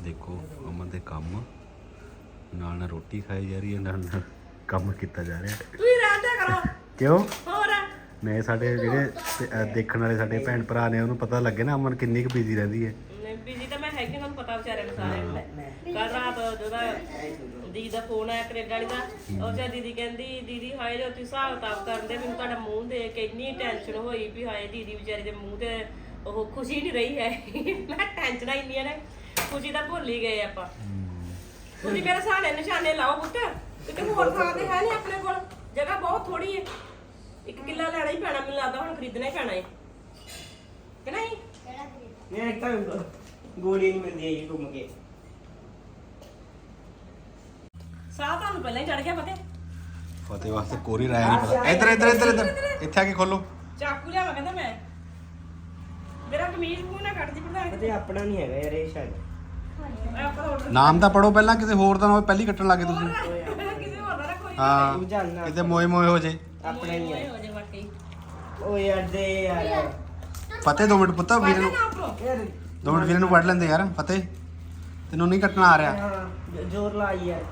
ਦੇਖੋ ਅਮਨ ਦੇ ਕੰਮ। ਨਾਲ ਨਾਲ ਰੋਟੀ ਖਾਈ ਜਾ ਰਹੀ ਹੈ ਨਾਲ ਨਾਲ ਕੰਮ ਕੀਤਾ ਜਾ ਰਿਹਾ। ਤੁਸੀਂ ਰਹਿੰਦੇ ਕਰੋ। ਕਿਉਂ? ਹੋਰ? ਮੈਂ ਸਾਡੇ ਜਿਹੜੇ ਤੇ, ਅਹ, ਦੇਖਣ ਵਾਲੇ ਸਾਡੇ ਭੈਣ ਭਰਾ ਨੇ ਉਹਨੂੰ ਪਤਾ ਲੱਗੇ ਨਾ ਅਮਨ ਕਿੰਨੀ ਕੁ ਬਿਜ਼ੀ ਰਹਿੰਦੀ ਹੈ। ਬੀਜੀ ਤਾਂ ਮੈਂ ਹੈਗੀ ਤੁਹਾਨੂੰ ਪਤਾ ਵਿਚਾਰੇ ਨੂੰ ਸਾਰਿਆਂ ਨੂੰ। ਕੱਲ ਰਾਤ ਜਿਹਦਾ ਦੀਦੀ ਦਾ ਫੋਨ ਆਇਆ ਕੈਨੇਡਾ ਵਾਲੀ ਦਾ ਉਹ ਤੇ ਦੀਦੀ ਕਹਿੰਦੀ ਦੀਦੀ ਹਾਏ ਜੇ ਤੁਸੀਂ ਹਿਸਾਬ ਕਿਤਾਬ ਕਰਦੇ ਮੈਨੂੰ ਤੁਹਾਡਾ ਮੂੰਹ ਦੇਖ ਕੇ ਇੰਨੀ ਟੈਨਸ਼ਨ ਹੋਈ ਵੀ ਹਾਏ ਦੀਦੀ ਵਿਚਾਰੀ ਦੇ ਮੂੰਹ ਤੇ ਉਹ ਖੁਸ਼ੀ ਨਹੀਂ ਰਹੀ ਹੈ। ਮੈਂ ਟੈਨਸ਼ਨਾਂ ਇੰਨੀਆਂ ਨੇ। ਖੁਸ਼ੀ ਤਾਂ ਭੁੱਲ ਹੀ ਗਏ ਆਪਾਂ। ਤੁਸੀਂ ਮੇਰੇ ਸਾਹਣੇ ਨਿਸ਼ਾਨੇ ਲਾਓ ਪੁੱਤ। ਕਿਤੇ ਹੋਰ ਥਾਂ ਤੇ ਹੈ ਨਹੀਂ ਆਪਣੇ ਕੋਲ। ਜਗ੍ਹਾ ਬਹੁਤ ਥੋੜੀ ਹੈ ਇੱਕ ਕਿੱਲਾ ਲੈਣਾ ਹੀ ਪੈਣਾ ਮੈਨੂੰ ਲੱਗਦਾ ਹੁਣ ਖਰੀਦਣਾ ਹੀ ਪੈਣਾ ਹੈ ਕਿ ਨਹੀਂ? ਮੈਂ ਇੱਕ ਤਾਂ ਗੋਲੀ ਨਹੀਂ ਮਿਲਦੀ ਹੈਗੀ ਘੁੰਮ ਕੇ। ਸਾਹ ਤੁਹਾਨੂੰ ਪਹਿਲਾਂ ਹੀ ਚੜ ਗਿਆ ਪਤੇ ਫਤਿਹ ਵਾਸਤੇ ਕੋਰੀ ਰਾਇਆ ਨਹੀਂ ਪਤਾ। ਇੱਧਰ ਇੱਧਰ ਇੱਧਰ ਇੱਧਰ। ਇੱਥੇ ਆ ਕੇ ਖੋਲੋ। ਚਾਕੂ ਲਿਆਵਾਂ ਕਹਿੰਦਾ ਮੈਂ। ਮੇਰਾ ਕਮੀਜ਼ ਮੂੰਹ ਨਾ ਕੱਟ ਦੀ ਪ੍ਰਧਾਨ ਤੇ ਆਪਣਾ ਨਹੀਂ ਹੈਗਾ ਯਾਰ ਇਹ ਸ਼ਾਇਦ। ਨਾਮ ਤਾਂ ਪੜੋ ਪਹਿਲਾਂ ਕਿਸੇ ਹੋਰ ਦਾ ਨਾ ਹੋਵੇ ਪਹਿਲੀ ਕੱਟਣ ਲੱਗੇ ਤੁਸੀਂ। ਕਿਸੇ ਹੋਰ ਦਾ ਨਾ ਕੋਈ ਹਾਂ ਕਿਤੇ ਮੋਏ ਮੋਏ ਹੋ ਜੇ। ਆਪਣਾ ਹੀ ਹੈ ਹੋ ਜੇ ਵਾਕਈ। ਓ ਯਾਰ ਦੇ ਯਾਰ ਫਤਿਹ ਦੋ ਮਿੰਟ ਪੁੱਤ ਵੀਰ ਨੂੰ ਦੋ ਮਿੰਟ ਵੀਰ ਨੂੰ ਪੜ ਲੈਂਦੇ ਯਾਰ ਫਤਿਹ। ਤੈਨੂੰ ਨਹੀਂ ਕੱਟਣਾ ਆ ਰਿਹਾ। ਜ਼ੋਰ ਲਾ ਯਾਰ।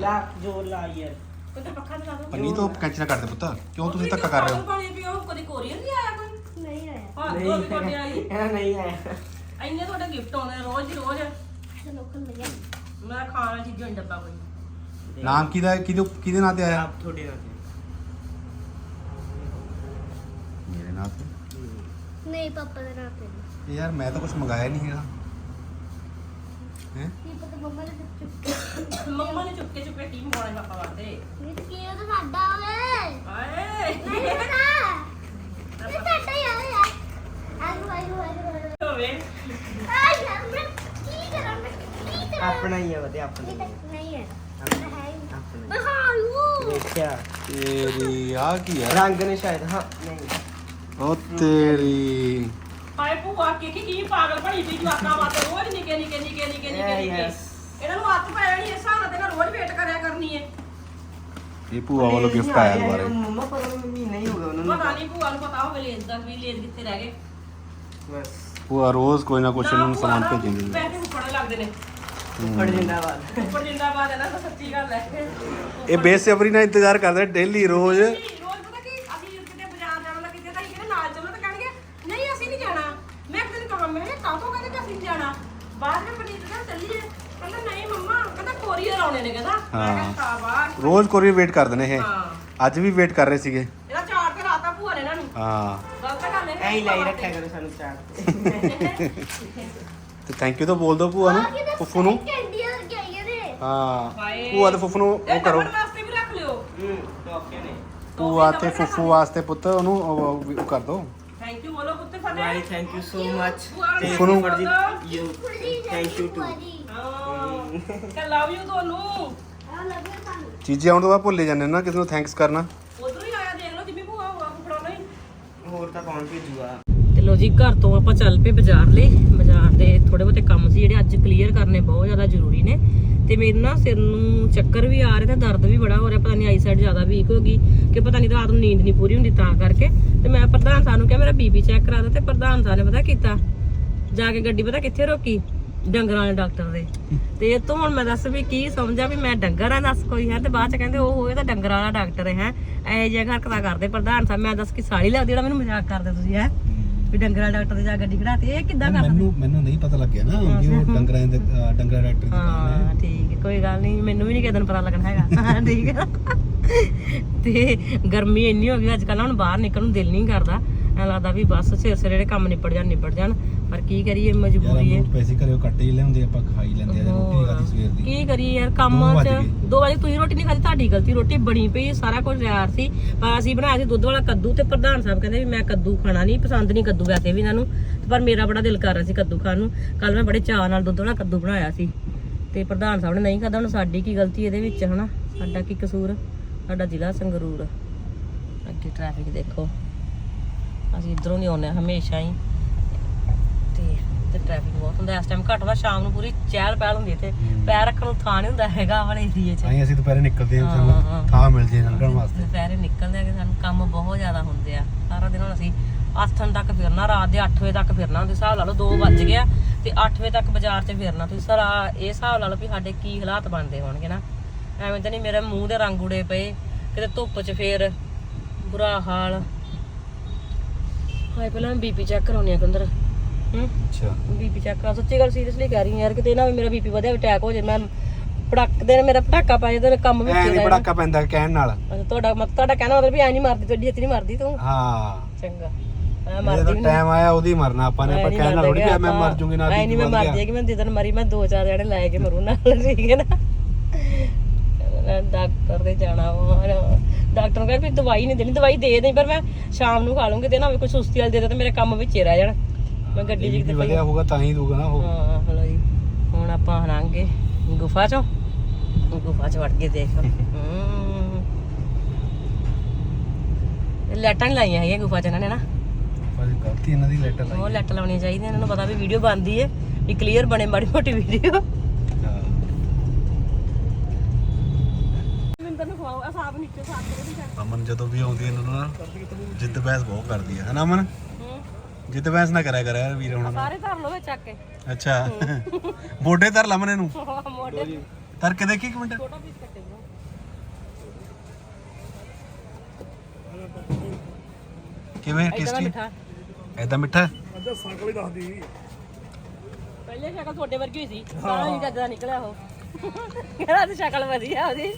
ਲਾ ਜ਼ੋਰ ਲਾ ਯਾਰ। ਕੋਈ ਤਾਂ ਪੱਖਾ ਚਲਾ ਦੋ। ਪੰਨੀ ਤੋਂ ਕੈਂਚ ਨਾ ਕਰਦੇ ਪੁੱਤ। ਕਿਉਂ ਤੁਸੀਂ ਧੱਕਾ ਕਰ ਰਹੇ ਹੋ? ਪਾਣੀ ਪੀਓ ਕਦੀ ਕੋਰੀਅਰ ਨਹੀਂ ਆਇਆ ਕੋਈ? ਨਹੀਂ ਆਇਆ। ਹਾਂ ਦੋ ਵੀ ਕੋਟੇ ਆਈ ਇਹ ਨਹੀਂ ਹੈ ਇੰਨੇ ਤੁਹਾਡੇ ਗਿਫਟ ਆਉਂਦੇ ਰੋਜ਼ ਰੋਜ਼। ਚਲੋ ਖੁੱਲ ਗਿਆ ਮੈਂ ਖਾਣਾ ਚੀਜ਼ਾਂ ਹੀ ਡੱਬਾ ਕੋਈ। ਨਾਮ ਕਿਹਦਾ ਕਿਹਦੇ ਕਿਹਦੇ ਨਾਂ ਤੇ ਆਇਆ? ਆਪ ਤੁਹਾਡੇ ਨਾਲ ਮੇਰੇ ਨਾਂ ਤੇ? ਨਹੀਂ ਪਾਪਾ ਦੇ ਨਾਂ ਤੇ ਇਹ ਯਾਰ ਮੈਂ ਤਾਂ ਕੁਝ ਮੰਗਾਇਆ ਨਹੀਂ ਹੈਗਾ। ਹੈ? ਕੀ ਪਤਾ ਮੰਮਾ ਨੇ ਚੁੱਪ ਚੁੱਪ ਮੰਮਾ ਨੇ ਚੁੱਕੇ ਚੁੱਕੇ ਟੀਮ ਪਾਉਣਾ ਪਾਪਾ ਵਾਸਤੇ? ਨਹੀਂ ਤੇ ਕੀ ਉਹ ਤਾਂ ਸਾਡਾ ਹਾਏ। ਨਹੀਂ ਪਤਾ ਇਹ ਸਾਡਾ ਹੀ ਆ ਯਾਰ ਆਲੂ ਆਲੂ ਆਲੂ ਆਲੂ ਹੋਵੇ ਆ ਯਾਰ ਮੈਂ ਕੀ ਕਰਾਂ ਮੈਂ ਕੀ ਕਰਾਂ ਆਪਣਾ ਹੀ ਹੈ ਵਦੇ ਆਪਣਾ ਇਹ ਹੀ ਤਾਂ ਹੈ। ਨਹੀਂ ਹੈ। ਆਪਣਾ ਇਹ ਹੈ ਹੀ ਨਹੀਂ। ਆਪਣਾ ਮੈਂ ਹਾਲੂ ਹੀ। ਦੇਖਿਆ। ਤੇਰੀ ਆ ਕੀ ਹੈ ਰੰਗ ਨੇ ਸ਼ਾਇਦ ਹਾਂ ਨਹੀਂ। ਉਹ ਤੇਰੀ। ਹਾਏ ਭੂਆ ਕੀ ਕੀ ਕੀ ਪਾਗਲ ਬਣੀ ਪਈ ਜਵਾਕਾਂ ਵਾਸਤੇ? ਰੋਜ਼ ਨਿੱਕੇ ਨਿੱਕੇ ਨਿੱਕੇ ਨਿੱਕੇ ਨਿੱਕੇ Yeah, ਨਿੱਕੇ। yes. ਇਹਨਾਂ ਨੂੰ ਹੱਥ ਪੈ ਜਾਣੀ ਇਸ ਹਾਲਤ ਨਾਲ ਰੋਜ਼ ਵੇਟ ਕਰਿਆ ਕਰਨੀ ਹੈ ਇਹ ਭੂਆ ਵੱਲੋਂ ਗਿਫਟ ਆਇਆ ਦੁਬਾਰੇ ਮੰਮਾ ਪਰ ਮੰਮੀ ਨਹੀਂ ਹੋਗਾ ਉਹਨਾਂ ਨੂੰ। ਪਤਾ ਨਹੀਂ ਭੂਆ ਨੂੰ ਪਤਾ ਹੋਵੇ ਲੇਜ਼ ਦਾ ਵੀ ਲੇਜ਼ ਕਿੱਥੇ ਰਹਿ ਗਏ। ਬਸ। ਭੂਆ ਰੋਜ਼ ਕੋਈ ਨਾ ਕੁਛ ਨਾ ਸਮਾਨ ਪੈਸੇ ਉੱਪਰ ਲੱਗਦੇ ਨੇ। ਫੜ ਜਿੰਦਾਬਾਦ। ਉੱਪਰ ਜਿੰਦਾਬਾਦ ਇਹਨਾਂ ਦਾ ਸੱਚੀ ਗੱਲ ਹੈ। ਇਹ ਬੇਸਬਰੀ ਨਾਲ ਇੰਤਜ਼ਾਰ ਕਰਦੇ ਡੇਲੀ ਰੋਜ਼। ਰੋਜ਼ ਪਤਾ ਕੀ ਅਸੀਂ ਕਿਤੇ ਬਾਜ਼ਾਰ ਜਾਣਾ ਕਿਤੇ ਤਾਂ ਅਸੀਂ ਕਹਿੰਦੇ ਨਾਲ ਚੱਲੋ ਤਾਂ ਕਹਿਣਗੇ ਨਹੀਂ ਅਸੀਂ ਨਹੀਂ ਜਾਣਾ। ਮੈਂ ਇੱਕ ਦਿਨ ਕਹਾਂ ਮੈਂ ਕਾਹ ਤੋਂ ਕਹਿੰਦੇ ਕਿ ਅਸੀਂ ਨਹੀਂ ਜਾਣਾ? ਬਾਅਦ ਵਿੱਚ ਪਨੀਤ ਕਹਿੰਦਾ ਚੱਲੀਏ। ਕਹਿੰਦਾ ਨਹੀਂ ਮੰਮਾ ਕਹਿੰਦਾ ਕੋਰੀਅਰ ਆਉਣੇ ਨੇ ਕਹਿੰਦਾ। ਮੈਂ ਕਿਹਾ ਸ਼ਾਬਾਸ਼ ਰੋਜ਼ ਕੋਰੀਅਰ ਵੇਟ ਕਰਦੇ ਨੇ ਇਹ। ਹਾਂ। ਅੱਜ ਵੀ ਵੇਟ ਕਰ ਰਹੇ ਸੀਗੇ। ਇਹਦਾ ਚਾਰ ਤੇ ਰਾਤਾ ਭੂਆ ਨੇ ਇਹਨਾਂ ਨੂੰ। ਹਾਂ। ਗਲਤ ਗੱਲ ਹੈ ਐਂ ਹੀ ਲਾਈ ਰੱਖਿਆ ਕਰੋ ਸਾਨੂੰ ਚਾਰ। ਤੇ ਥੈਂਕ ਯੂ ਤਾਂ ਬੋਲ ਦੋ ਭੂਆ ਨੂੰ ਫੁੱਫੂ ਨੂੰ। ਹਾਂ। ਭੂਆ ਤੇ ਫੁੱਫੂ ਨੂੰ ਉਹ ਕਰੋ। ਡੱਬਣ ਵਾਸਤੇ ਵੀ ਰੱਖ ਲਿਓ। ਹੂੰ ਟੋਕੇ ਨੇ। ਭੂਆ ਤੇ ਫੁੱਫੂ ਵਾਸਤੇ ਪੁੱਤ ਉਹਨੂੰ ਉਹ- ਕਰ ਦੋ। ਥੈਂਕ ਯੂ ਬੋਲੋ ਪੁੱਤ ਫਤਿਹ। ਭਾਈ ਥੈਂਕ ਯੂ ਸੋ ਮਚ ਤੇ ਫੋਨੋ- for you thank you to ਕਹ ਲਵ ਯੂ ਤੁਹਾਨੂੰ। ਆ ਲੱਗੇ ਸਾਨੂੰ ਚੀਜ਼ਾਂ ਆਉਣ ਤੋਂ ਬਾਅਦ ਭੁੱਲੇ ਜਾਂਦੇ ਨਾ ਕਿਸੇ ਨੂੰ ਥੈਂਕਸ ਕਰਨਾ। ਉਧਰੋਂ ਹੀ ਆਇਆ ਦੇਖ ਲਓ ਜਿਵੇਂ ਭੂਆ ਹੋਆ ਫੜਾਉਣਾ ਹੀ। ਹੋਰ ਤਾਂ ਕੌਣ ਭੇਜੂਗਾ? ਲੋ ਜੀ, ਘਰ ਤੋਂ ਆਪਾਂ ਚੱਲ ਪਏ ਬਾਜ਼ਾਰ ਲਈ। ਬਾਜ਼ਾਰ ਦੇ ਥੋੜੇ ਬਹੁਤੇ ਕੰਮ ਸੀ ਜਿਹੜੇ ਅੱਜ ਕਲੀਅਰ ਕਰਨੇ ਬਹੁਤ ਜ਼ਿਆਦਾ ਜ਼ਰੂਰੀ ਨੇ। ਤੇ ਮੇਰੇ ਨਾ ਸਿਰ ਨੂੰ ਚੱਕਰ ਵੀ ਆ ਰਿਹਾ ਤੇ ਦਰਦ ਵੀ ਬੜਾ ਹੋ ਰਿਹਾ, ਪਤਾ ਨਹੀਂ ਆਈ ਸਾਈਡ ਜ਼ਿਆਦਾ ਵੀਕ ਹੋ ਗਈ ਕਿ ਪਤਾ ਨਹੀਂ ਰਾਤ ਨੂੰ ਨੀਂਦ ਨਹੀਂ ਪੂਰੀ ਹੁੰਦੀ ਤਾਂ ਕਰਕੇ। ਤੇ ਮੈਂ ਪ੍ਰਧਾਨ ਸਾਹਿਬ ਨੂੰ ਕਿਹਾ, ਮੇਰਾ ਬੀਪੀ ਚੈੱਕ ਕਰਾ ਦੇ ਤੇ ਪ੍ਰਧਾਨ ਸਾਹਿਬ ਨੇ ਪਤਾ ਕੀਤਾ। ਜਾ ਕੇ ਗੱਡੀ ਪਤਾ ਕਿੱਥੇ ਰੋਕੀ? ਡੰਗਰਾਂ ਵਾਲੇ ਡਾਕਟਰ ਦੇ। ਤੇ ਇਹ ਤੋਂ ਹੁਣ ਮੈਂ ਦੱਸ ਵੀ ਕੀ ਸਮਝਾ ਵੀ ਮੈਂ ਡੰਗਰ ਆ, ਦੱਸ ਕੋਈ ਹੈ ਤੇ ਬਾਅਦ ਚ ਕਹਿੰਦੇ ਉਹ ਇਹ ਤਾਂ ਡੰਗਰਾਂ ਵਾਲਾ ਡਾਕਟਰ ਹੈ। ਐ ਜਿਹਾ ਹਰਕਤਾਂ ਕਰਦੇ ਪ੍ਰਧਾਨ ਸਾਹਿਬ, ਮੈਂ ਦੱਸ ਕਿ ਸਾਲੀ ਲੱਗਦੀ ਜਿਹੜਾ ਮੈਨੂੰ ਮਜ਼ਾਕ ਕਰਦੇ ਤੁਸੀਂ, ਹੈ? ਵੀ ਡੰਗਰ ਡਾਕਟਰ ਦੇ ਜਾ ਗੱਡੀ ਖੜਾਤੀ ਇਹ ਕਿੱਦਾਂ ਕਰਦੇ ਮੈਨੂੰ ਮੈਨੂੰ ਨਹੀਂ ਪਤਾ ਲੱਗਿਆ ਨਾ ਕਿ ਉਹ ਡੰਗਰਾਂ ਦੇ ਅ, ਡੰਗਰਾਂ ਡਾਕਟਰ ਦੀ ਦੁਕਾਨ ਹੈ ਹਾਂ ਠੀਕ ਹੈ ਕੋਈ ਗੱਲ ਨਹੀਂ ਮੈਨੂੰ ਵੀ ਨਹੀਂ ਕਿਸੇ ਦਿਨ ਪਤਾ ਲੱਗਣਾ ਹੈਗਾ। ਹਾਂ, ਠੀਕ ਹੈ। ਤੇ ਗਰਮੀ ਇੰਨੀ ਹੋ ਗਈ ਅੱਜ ਕੱਲ੍ਹ ਹੁਣ ਬਾਹਰ ਨਿਕਲਣ ਨੂੰ ਦਿਲ ਨਹੀਂ ਕਰਦਾ। ਐ ਲੱਗਦਾ ਵੀ ਬਸ ਸਿਰ ਸਿਰ ਜਿਹੜੇ ਕੰਮ ਨਿਪਟ ਜਾਣ ਨਿਪਟ ਜਾਣ। ਪਰ ਕੀ ਕਰੀਏ ਮਜਬੂਰੀ ਹੈ। ਪੈਸੇ ਘਰੇ ਕੱਟ ਹੀ ਲਿਆਉਂਦੇ ਆਪਾਂ ਖਾਈ ਲੈਂਦੇ ਆ ਰੋਟੀ ਖਾਦੀ ਸਵੇਰ ਦੀ। ਕੀ ਕਰੀਏ ਯਾਰ ਕੰਮ ਦੋ ਚ। 2 ਵਜੇ ਤੁਸੀਂ ਰੋਟੀ ਨਹੀਂ ਖਾਦੀ ਤੁਹਾਡੀ ਗਲਤੀ ਰੋਟੀ ਬਣੀ ਪਈ ਸਾਰਾ ਕੁਝ ਤਿਆਰ ਸੀ। ਪਰ ਅਸੀਂ ਬਣਾਇਆ ਸੀ ਦੁੱਧ ਵਾਲਾ ਕੱਦੂ ਤੇ ਪ੍ਰਧਾਨ ਸਾਹਿਬ ਕਹਿੰਦੇ ਵੀ ਮੈਂ ਕੱਦੂ ਖਾਣਾ ਨਹੀਂ ਪਸੰਦ ਨਹੀਂ ਕੱਦੂ ਵੈਸੇ ਵੀ ਇਹਨਾਂ ਨੂੰ। ਪਰ ਮੇਰਾ ਬੜਾ ਦਿਲ ਕਰ ਰਿਹਾ ਸੀ ਕੱਦੂ ਖਾਣ ਨੂੰ। ਕੱਲ ਮੈਂ ਬੜੇ ਚਾਅ ਨਾਲ ਦੁੱਧ ਵਾਲਾ ਕੱਦੂ ਬਣਾਇਆ ਸੀ। ਤੇ ਪ੍ਰਧਾਨ ਸਾਹਿਬ ਨੇ ਨਹੀਂ ਖਾਦਾ ਹੁਣ ਸਾਡੀ ਕੀ ਗਲਤੀ ਇਹਦੇ ਵਿੱਚ ਹਨਾ? ਸਾਡਾ ਕੀ ਕਸੂਰ? ਸਾਡਾ ਜ਼ਿਲ੍ਹਾ ਸੰਗਰੂਰ। ਅੱਗੇ ਟ੍ਰੈਫਿਕ ਦੇਖੋ। ਅਸੀਂ ਇਧਰੋਂ ਨਹੀਂ ਆਉਂਦੇ ਹਮੇਸ਼ਾ ਹੀ। ਤੇ ਤੇ ਟ੍ਰੈਫਿਕ ਬਹੁਤ ਹੁੰਦਾ ਇਸ ਟਾਈਮ ਘੱਟ ਵਾ ਸ਼ਾਮ ਨੂੰ ਪੂਰੀ ਚਹਿਲ ਪਹਿਲ ਹੁੰਦੀ ਤੇ ਪੈਰ ਰੱਖਣ ਨੂੰ ਥਾਂ ਨਹੀਂ ਹੁੰਦਾ ਹੈਗਾ ਵਾਲੇ ਏਰੀਏ 'ਚ। ਅਸੀਂ ਦੁਪਹਿਰੇ ਨਿਕਲਦੇ ਹਾਂ ਸਾਨੂੰ। ਥਾਂ ਮਿਲ ਜੇ ਲੰਘਣ ਵਾਸਤੇ। ਦੁਪਹਿਰੇ ਨਿਕਲਦੇ ਆ ਕਿ ਸਾਨੂੰ ਕੰਮ ਬਹੁਤ ਜ਼ਿਆਦਾ ਹੁੰਦੇ ਆ। ਸਾਰਾ ਦਿਨ ਹੁਣ ਅਸੀਂ 8 ਤੱਕ ਫਿਰਨਾ ਰਾਤ ਦੇ 8 ਵਜੇ ਤੱਕ ਫਿਰਨਾ ਉਹਦੇ ਹਿਸਾਬ ਲਾ ਲਓ 2 ਵੱਜ ਗਿਆ ਤੇ 8 ਵਜੇ ਤੱਕ ਬਾਜ਼ਾਰ 'ਚ ਫਿਰਨਾ। ਤੁਸੀਂ ਸਾਰਾ ਇਹ ਹਿਸਾਬ ਲਾ ਲਓ ਵੀ ਸਾਡੇ ਕੀ ਹਾਲਾਤ ਬਣਦੇ ਹੋਣਗੇ ਨਾ। ਐਵੇਂ ਤਾਂ ਨਹੀਂ ਮੇਰੇ ਮੂੰਹ ਦੇ ਰੰਗ ਉੜੇ ਪਏ ਕਿਤੇ ਧੁੱਪ 'ਚ ਫੇਰ ਬੁਰਾ ਹਾਲ। ਹਾਏ ਪਹਿਲਾਂ ਬੀਪੀ ਚੈੱਕ ਕਰਾਉਣੀ ਆ ਕੰਦਰ ਹੂੰ? ਅੱਛਾ। ਬੀਪੀ ਚੈੱਕ ਕਰਾ ਸੱਚੀ ਗੱਲ ਸੀਰੀਅਸਲੀ ਕਹਿ ਰਹੀ ਹਾਂ ਯਾਰ ਕਿਤੇ ਨਾ ਮੇਰਾ ਬੀਪੀ ਵਧਿਆ ਅਟੈਕ ਹੋ ਜਾਏ ਮੈਂ ਪੜਕ ਦੇ ਮੇਰਾ ਪਟਾਕਾ ਪਾ ਤੇ ਕੰਮ ਵਿੱਚ ਐ ਹੀ ਨਹੀਂ ਪੜਾਕਾ ਪੈਂਦਾ ਕਹਿਣ ਨਾਲ। ਅੱਛਾ ਤੁਹਾਡਾ ਮਤ ਤੁਹਾਡਾ ਕਹਿਣਾ ਮਤਲਬ ਵੀ ਐ ਨਹੀਂ ਮਰਦੀ ਤੁਹਾਡੀ ਹੱਥ ਨਹੀਂ ਮਰਦੀ ਤੂੰ? ਹਾਂ। ਚੰਗਾ। ਮੈਂ ਜਦੋਂ ਮਰਦੀ ਨਹੀਂ ਟਾਈਮ ਆਇਆ ਉਹਦੀ ਮਰਨਾ ਆਪਾਂ ਨੇ ਆਪਾਂ ਕਹਿਣ ਨਾਲ ਥੋੜੀ ਮੈਂ ਮਰ ਜੂਗੀ ਨਾ ਐ ਨਹੀਂ ਮੈਂ ਮਰ ਜਾਏਗੀ ਮੈਂ ਦਿਨ ਮਰੀ ਮੈਂ ਦੋ ਚਾਰ ਜਣੇ ਲੈ ਕੇ ਮਰੂ ਨਾਲ ਠੀਕ ਹੈ ਨਾ? ਮੈਂ ਡਾਕਟਰ ਦੇ ਜਾਣਾ ਵਾ ਡਾਕਟਰ ਨੂੰ ਕਹਿੰਦਾ ਵੀ ਦਵਾਈ ਨਹੀਂ ਦੇਣੀ ਦਵਾਈ ਦੇ ਦੇ ਪਰ ਮੈਂ ਸ਼ਾਮ ਨੂੰ ਖਾ ਲੂੰਗੀ ਤੇ ਨਾ ਕੋਈ ਸੁਸਤੀ ਵਾਲੀ ਦੇ ਦੇ ਤੇ ਮੇਰੇ ਕੰਮ ਵਿੱਚ ਹੀ ਰਹਿ ਜਾਣ। ਮੈਂ ਗੱਡੀ ਵੀ ਕਿਤੇ ਪਈ ਵਧਿਆ ਹੋਊਗਾ ਤਾਂ ਹੀ ਦੂਗਾ ਨਾ ਉਹ। ਹਾਂ ਹਲੋ ਜੀ। ਹੁਣ ਆਪਾਂ ਹਰਾਂਗੇ ਗੁਫਾ ਚੋਂ। ਗੁਫਾ ਚ ਵੜ ਕੇ ਦੇਖ। ਹਮ। ਇਹ ਲਾਈਟਾਂ ਨਹੀਂ ਲਾਈਆਂ ਹੈਗੀਆਂ ਗੁਫਾ ਚ ਇਹਨਾਂ ਨੇ ਨਾ। ਪਰ ਗਲਤੀ ਇਹਨਾਂ ਦੀ ਲੈਟਰ ਉਹ ਲਾਈਟ ਲਾਉਣੀਆਂ ਚਾਹੀਦੀਆਂ ਇਹਨਾਂ ਨੂੰ ਪਤਾ ਵੀ ਵੀਡੀਓ ਬਣਦੀ ਹੈ ਵੀ ਕਲੀਅਰ ਬਣੇ ਮਾੜੀ ਮੋਟੀ ਵੀਡੀਓ। ਮਿੰਦਰ ਨੂੰ ਖਵਾਓ ਸਾਫ਼ ਨੀਚੇ ਸਾਫ਼ ਅਮਨ ਜਦੋਂ ਵੀ ਆਉਂਦੀ ਇਹਨਾਂ ਨੂੰ ਨਾ ਜਿੱਦ ਬਹਿਸ ਬਹੁਤ ਕਰਦੀ ਹੈ। ਹਨਾ ਅਮਨ? ਜਿੱਦ ਬਹਿਸ ਨਾ ਕਰਿਆ ਕਰ ਯਾਰ ਵੀਰ ਹੁਣ। ਸਾਰੇ ਧਰ ਲਓ ਵਿੱਚ ਚੱਕ ਕੇ। ਅੱਛਾ। ਮੋਢੇ ਧਰ ਲਾ ਮਨੇ ਨੂੰ ਮੋਢੇ। ਧਰ ਕੇ ਦੇਖੀ ਇੱਕ ਮਿੰਟ। ਛੋਟਾ ਪੀਸ ਕੱਟੇ ਕਿਵੇਂ ਇਦਾਂ ਟੇਸਟੀ ਮਿੱਠਾ। ਐਦਾਂ ਮਿੱਠਾ? ਪਹਿਲੇ ਸ਼ਕਲ ਤੁਹਾਡੇ ਵਰਗੀ ਹੋਈ ਸੀ। ਸਾਰਾ ਹੀ ਜੱਜਦਾ ਨਿਕਲਿਆ ਉਹ। ਕਹਿੰਦਾ ਤੇ ਸ਼ਕਲ ਵਧੀਆ ਉਹਦੀ।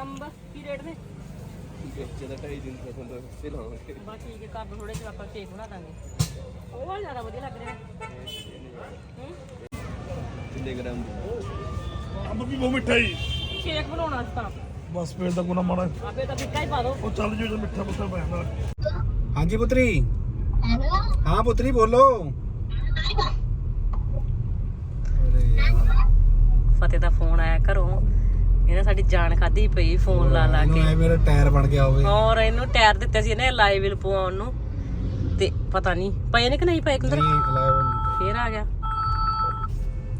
ਅੰਬ ਕੀ ਰੇਟ ਨੇ? ਬਸ ਠੀਕ ਹੈ ਕਰ ਦੋ ਥੋੜੇ ਜਿਹਾ ਆਪਾਂ ਕੇਕ ਬਣਾ ਦਾਂਗੇ। ਉਹ ਵਾਲਾ ਜ਼ਿਆਦਾ ਵਧੀਆ ਲੱਗ ਰਿਹਾ। ਅੰਬ ਵੀ ਬਹੁਤ ਮਿੱਠਾ ਹੀ ਕੇਕ ਬਣਾਉਣਾ ਸੀ ਤਾਂ। ਬਸ ਫੇਰ ਤਾਂ ਗੁਨਾ ਮਾੜਾ। ਆਪੇ ਤਾਂ ਫਿੱਕਾ ਹੀ ਪਾ ਦੋ। ਉਹ ਚੱਲ ਜੋ ਮਿੱਠਾ ਮੁੱਠਾ ਪੈ ਜਾਂਦਾ। ਹਾਂਜੀ ਪੁੱਤਰੀ। ਹਾਂ ਪੁੱਤਰੀ ਬੋਲੋ। ਫਤਿਹ ਦਾ ਫੋਨ ਆਇਆ ਘਰੋਂ। ਇਹਨੇ ਸਾਡੀ ਜਾਨ ਖਾਦੀ ਪਈ ਫੋਨ ਲਾ ਲਾ ਇਹਨੂੰ ਕੇ। ਐ ਮੇਰਾ ਟਾਇਰ ਬਣ ਗਿਆ ਹੋਵੇ। ਔਰ ਇਹਨੂੰ ਟਾਇਰ ਦਿੱਤੇ ਸੀ ਇਹਨੇ ਲਾਈਵ ਵਿਲ ਪਵਾਉਣ ਨੂੰ। ਤੇ ਪਤਾ ਨਹੀਂ ਪਏ ਨੇ ਕਿ ਨਹੀਂ ਪਏ ਕੁੰਦਰ ਫੇਰ ਆ ਗਿਆ।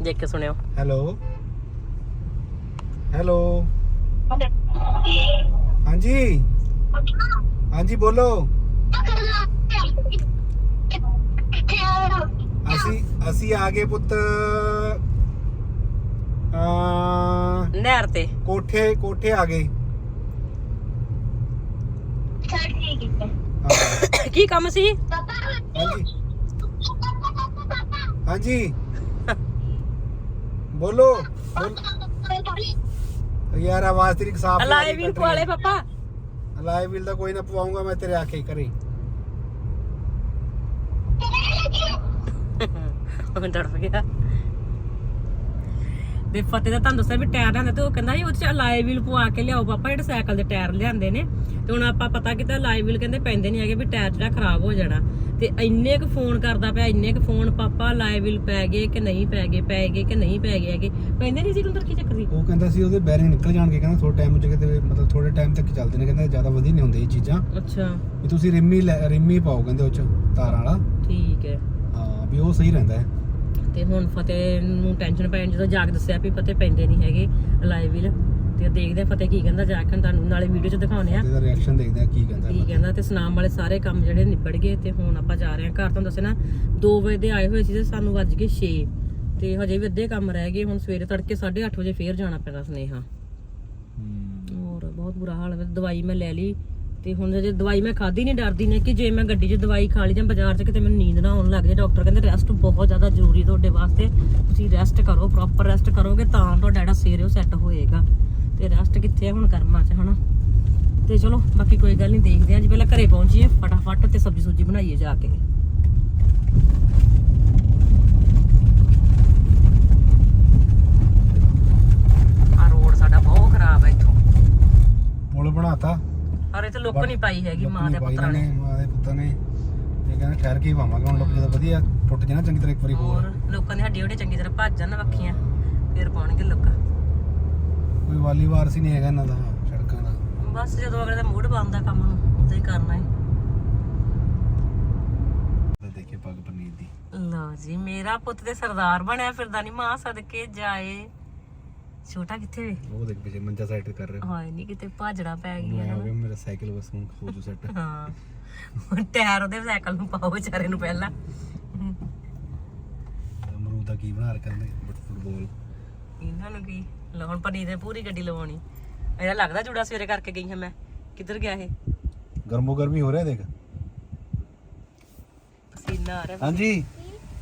ਦੇਖ ਕੇ ਸੁਣਿਓ। ਹੈਲੋ। ਹੈਲੋ। ਹਾਂਜੀ। ਹਾਂਜੀ ਬੋਲੋ। ਅਸੀਂ ਅਸੀਂ ਆ ਗਏ ਪੁੱਤ। ਆ ਨਹਿਰ ਤੇ। ਕੋਠੇ ਕੋਠੇ ਆ ਗਏ। ਹਾਂ, ਕੀ ਕੰਮ ਸੀ? ਹਾਂਜੀ। ਹਾਂਜੀ। ਬੋਲੋ। ਬੋਲ- ਯਾਰ ਆਵਾਜ਼ ਤੇਰੀ ਸਾਫ਼ ਲਾਈਵ ਵਿਲ ਪਵਾਲੇ ਪਾਪਾ। ਲਾਈਵ ਵੀਲ ਦਾ ਕੋਈ ਨਾ ਪਵਾਉਂਗਾ ਮੈਂ ਤੇਰੇ ਆਖੇ ਕਰੇ ਉਹ ਡਰ ਗਿਆ। ਦੇ ਫਤਿਹ ਦਾ ਤੁਹਾਨੂੰ ਦੱਸਿਆ ਵੀ ਟਾਇਰ ਲਿਆਂਦਾ ਤੇ ਉਹ ਕਹਿੰਦਾ ਜੀ ਉਹ ਚ ਲਾਈਵ ਵੀਲ ਪਵਾ ਕੇ ਲਿਆਓ ਪਾਪਾ ਜਿਹੜੇ ਸਾਈਕਲ ਦੇ ਟਾਇਰ ਲਿਆਂਦੇ ਨੇ। ਤੇ ਹੁਣ ਆਪਾਂ ਪਤਾ ਕੀਤਾ ਲਾਈਵ ਵੀਲ ਕਹਿੰਦੇ ਪੈਂਦੇ ਨਹੀਂ ਹੈਗੇ ਵੀ ਟਾਇਰ ਜਿਹੜਾ ਖਰਾਬ ਹੋ ਜਾਣਾ। ਤੇ ਇੰਨੇ ਕੁ ਫੋਨ ਕਰਦਾ ਪਿਆ ਇੰਨੇ ਕੁ ਫੋਨ ਪਾਪਾ ਲਾਈਵ ਵੀਲ ਪੈ ਗਏ ਕਿ ਨਹੀਂ ਪੈ ਗਏ ਪੈ ਗਏ ਕਿ ਨਹੀਂ ਪੈ ਗਏ ਹੈਗੇ। ਪੈਂਦੇ ਨਹੀਂ ਸੀ ਕੁੰਦਰ ਕੀ ਚੱਕਰ ਸੀ? ਉਹ ਕਹਿੰਦਾ ਸੀ ਉਹਦੇ ਬੈਰਿੰਗ ਨਿਕਲ ਜਾਣਗੇ ਕਹਿੰਦਾ ਥੋੜੇ ਟਾਈਮ ਚ ਕਿਤੇ ਮਤਲਬ ਥੋੜੇ ਟਾਈਮ ਤੱਕ ਚੱਲਦੇ ਨੇ ਕਹਿੰਦਾ ਜ਼ਿਆਦਾ ਵਧੀਆ ਨਹੀਂ ਹੁੰਦੇ ਇਹ ਚੀਜ਼ਾਂ। ਅੱਛਾ। ਵੀ ਤੁਸੀਂ ਰਿਮੀ ਲੈ- ਰਿਮੀ ਪਾਓ ਕਹਿੰਦੇ ਉਹ ਚ ਤਾਰਾਂ ਵਾਲਾ। ਠੀਕ ਹੈ। ਹਾਂ ਵੀ ਉਹ ਸਹੀ ਰਹਿੰਦਾ ਹੈ। ਤੇ ਹੁਣ ਫਤਿਹ ਨੂੰ ਟੈਨਸ਼ਨ ਪੈਣ ਜਦੋਂ ਜਾ ਕੇ ਦੱਸਿਆ ਵੀ ਫਤਿਹ ਪੈਂਦੇ ਨਹੀਂ ਹੈਗੇ ਵੀਲ ਤੇ ਦੇਖਦੇ ਆ ਫਤਿਹ ਕੀ ਕਹਿੰਦਾ ਜਾ ਕੇ ਤੁਹਾਨੂੰ ਨਾਲੇ ਵੀਡੀਓ 'ਚ ਦਿਖਾਉਣੇ ਆ ਇਹਦਾ ਰਿਐਕਸ਼ਨ ਦੇਖਦੇ ਆ ਕੀ ਕਹਿੰਦਾ ਕੀ ਕਹਿੰਦਾ ਤੇ ਸੁਨਾਮ ਵਾਲੇ ਸਾਰੇ ਕੰਮ ਜਿਹੜੇ ਨਿਬੜ ਗਏ ਤੇ ਹੁਣ ਆਪਾਂ ਜਾ ਰਹੇ ਹਾਂ। ਘਰ ਤੁਹਾਨੂੰ ਦੱਸਿਆ ਨਾ 2 ਵਜੇ ਦੇ ਆਏ ਹੋਏ ਸੀ ਤੇ ਸਾਨੂੰ ਵੱਜ ਗਏ 6 ਤੇ ਹਜੇ ਵੀ ਅੱਧੇ ਕੰਮ ਰਹਿ ਗਏ ਹੁਣ ਸਵੇਰੇ ਤੜਕੇ 8:30 ਵਜੇ ਫੇਰ ਜਾਣਾ ਪੈਣਾ ਸੁਨੇਹਾ। ਹੂੰ। ਹੋਰ ਬਹੁਤ ਬੁਰਾ ਹਾਲ ਹੈ। ਦਵਾਈ ਮੈਂ ਲੈ ਲਈ ਤੇ ਹੁਣ ਜੇ ਦਵਾਈ ਮੈਂ ਖਾਧੀ ਨਹੀਂ ਡਰਦੀ ਨੇ ਕਿ ਜੇ ਮੈਂ ਗੱਡੀ 'ਚ ਦਵਾਈ ਖਾ ਲਈ ਜਾਂ ਬਾਜ਼ਾਰ 'ਚ ਕਿਤੇ ਮੈਨੂੰ ਨੀਂਦ ਨਾ ਆਉਣ ਲੱਗ ਜਾਏ। ਡਾਕਟਰ ਕਹਿੰਦੇ ਰੈਸਟ ਬਹੁਤ ਜ਼ਿਆਦਾ ਜ਼ਰੂਰੀ ਤੁਹਾਡੇ ਵਾਸਤੇ। ਤੁਸੀਂ ਰੈਸਟ ਕਰੋ ਪ੍ਰੋਪਰ ਰੈਸਟ ਕਰੋਗੇ ਤਾਂ ਤੁਹਾਡਾ ਜਿਹੜਾ ਸਿਰ ਉਹ ਸੈੱਟ ਹੋਏਗਾ। ਤੇ ਰੈਸਟ ਕਿੱਥੇ ਹੁਣ ਕਰਮਾਂ 'ਚ ਹਨਾ? ਤੇ ਚਲੋ ਬਾਕੀ ਕੋਈ ਗੱਲ ਨਹੀਂ ਦੇਖਦੇ ਆਂ। ਜੀ ਪਹਿਲਾਂ ਘਰੇ ਪਹੁੰਚੀਏ ਫਟਾਫਟ ਤੇ ਸਬਜ਼ੀ ਸੁਬਜੀ ਬਣਾਈਏ ਜਾ ਕੇ। ਆ ਰੋਡ ਸਾਡਾ ਬਹੁਤ ਖਰਾਬ ਹੈ ਇੱਥੋਂ। ਪੁਲ ਬਣਾਤਾ। ਅਰੇ ਤੇ ਲੁੱਕ ਨਹੀਂ ਪਾਈ ਹੈਗੀ ਮਾਂ ਦੇ ਬਾਈ ਪੁੱਤਰਾਂ ਨੇ ਮਾਂ ਦੇ ਪੁੱਤਾਂ ਨੇ। ਇਹ ਕਹਿੰਦਾ ਠਹਿਰ ਕੇ ਹੀ ਪਾਵਾਂਗੇ ਹੁਣ ਲੋਕ ਜਦੋਂ ਵਧੀਆ ਟੁੱਟ ਜਾਣਾ ਚੰਗੀ ਤਰ੍ਹਾਂ ਇੱਕ ਵਾਰੀ ਹੋਰ। ਹੋਰ ਲੋਕਾਂ ਦੀ ਹੱਡੀ ਹੱਡੀ ਚੰਗੀ ਤਰ੍ਹਾਂ ਭੱਜ ਜਾਣ ਵੱਖੀਆਂ ਫਿਰ ਪਾਉਣਗੇ ਲੁੱਕ। ਕੋਈ ਵਾਲੀ ਵਾਰਸ ਹੀ ਨਹੀਂ ਹੈਗਾ ਇਹਨਾਂ ਦਾ ਸੜਕਾਂ ਦਾ। ਬਸ ਜਦੋਂ ਅਗਲੇ ਦਾ ਮੂਡ ਬਣਦਾ ਕੰਮ ਨੂੰ ਉਦੋਂ ਹੀ ਕਰਨਾ ਹੈ। ਤਾਂ ਦੇਖੇ ਪੱਗ ਪਨੀਰ ਦੀ। ਲਓ ਜੀ ਮੇਰਾ ਪੁੱਤ ਤੇ ਸਰਦਾਰ ਬਣਿਆ ਫਿਰਦਾ ਨਹੀਂ ਮਾਂ ਸਦਕੇ ਜਾਏ। ਛੋਟਾ ਕਿੱਥੇ ਵੇ? ਉਹ ਦੇਖ ਪਿੱਛੇ ਮੰਜਾ ਸਾਈਡ ਕਰ ਰਿਹਾ। ਹਾਏ ਨਹੀਂ ਕਿਤੇ ਭਾਜੜਾ ਪੈ ਉਹਨੂੰ ਗਈ ਐਂ ਹੋ ਗਿਆ ਮੇਰਾ ਸਾਈਕਲ ਬਸ ਹੁਣ ਹੋ ਜੂ ਸੈੱਟ ਹਾਂ। ਹੁਣ ਟਾਇਰ ਉਹਦੇ ਸਾਈਕਲ ਨੂੰ ਪਾਓ ਵਿਚਾਰੇ ਨੂੰ ਪਹਿਲਾਂ। ਅਮਰੂਦ ਦਾ ਕੀ ਬਣਾ ਰੱਖਿਆ ਨੇ ਫੁੱਟਬਾਲ ਇਹਨਾਂ ਨੂੰ ਕੀ? ਲਾਉਣ ਪਨੀ ਤੇ ਪੂਰੀ ਗੱਡੀ ਲਵਾਉਣੀ। ਇਹਦਾ ਲੱਗਦਾ ਜੁੜਾ ਸਵੇਰੇ ਕਰਕੇ ਗਈ ਹਾਂ ਮੈਂ। ਕਿੱਧਰ ਗਿਆ ਇਹ? ਗਰਮੋ ਗਰਮੀ ਹੋ ਰਿਹਾ ਦੇਖ। ਪਸੀਨਾ ਆ ਰਿਹਾ। ਹਾਂਜੀ।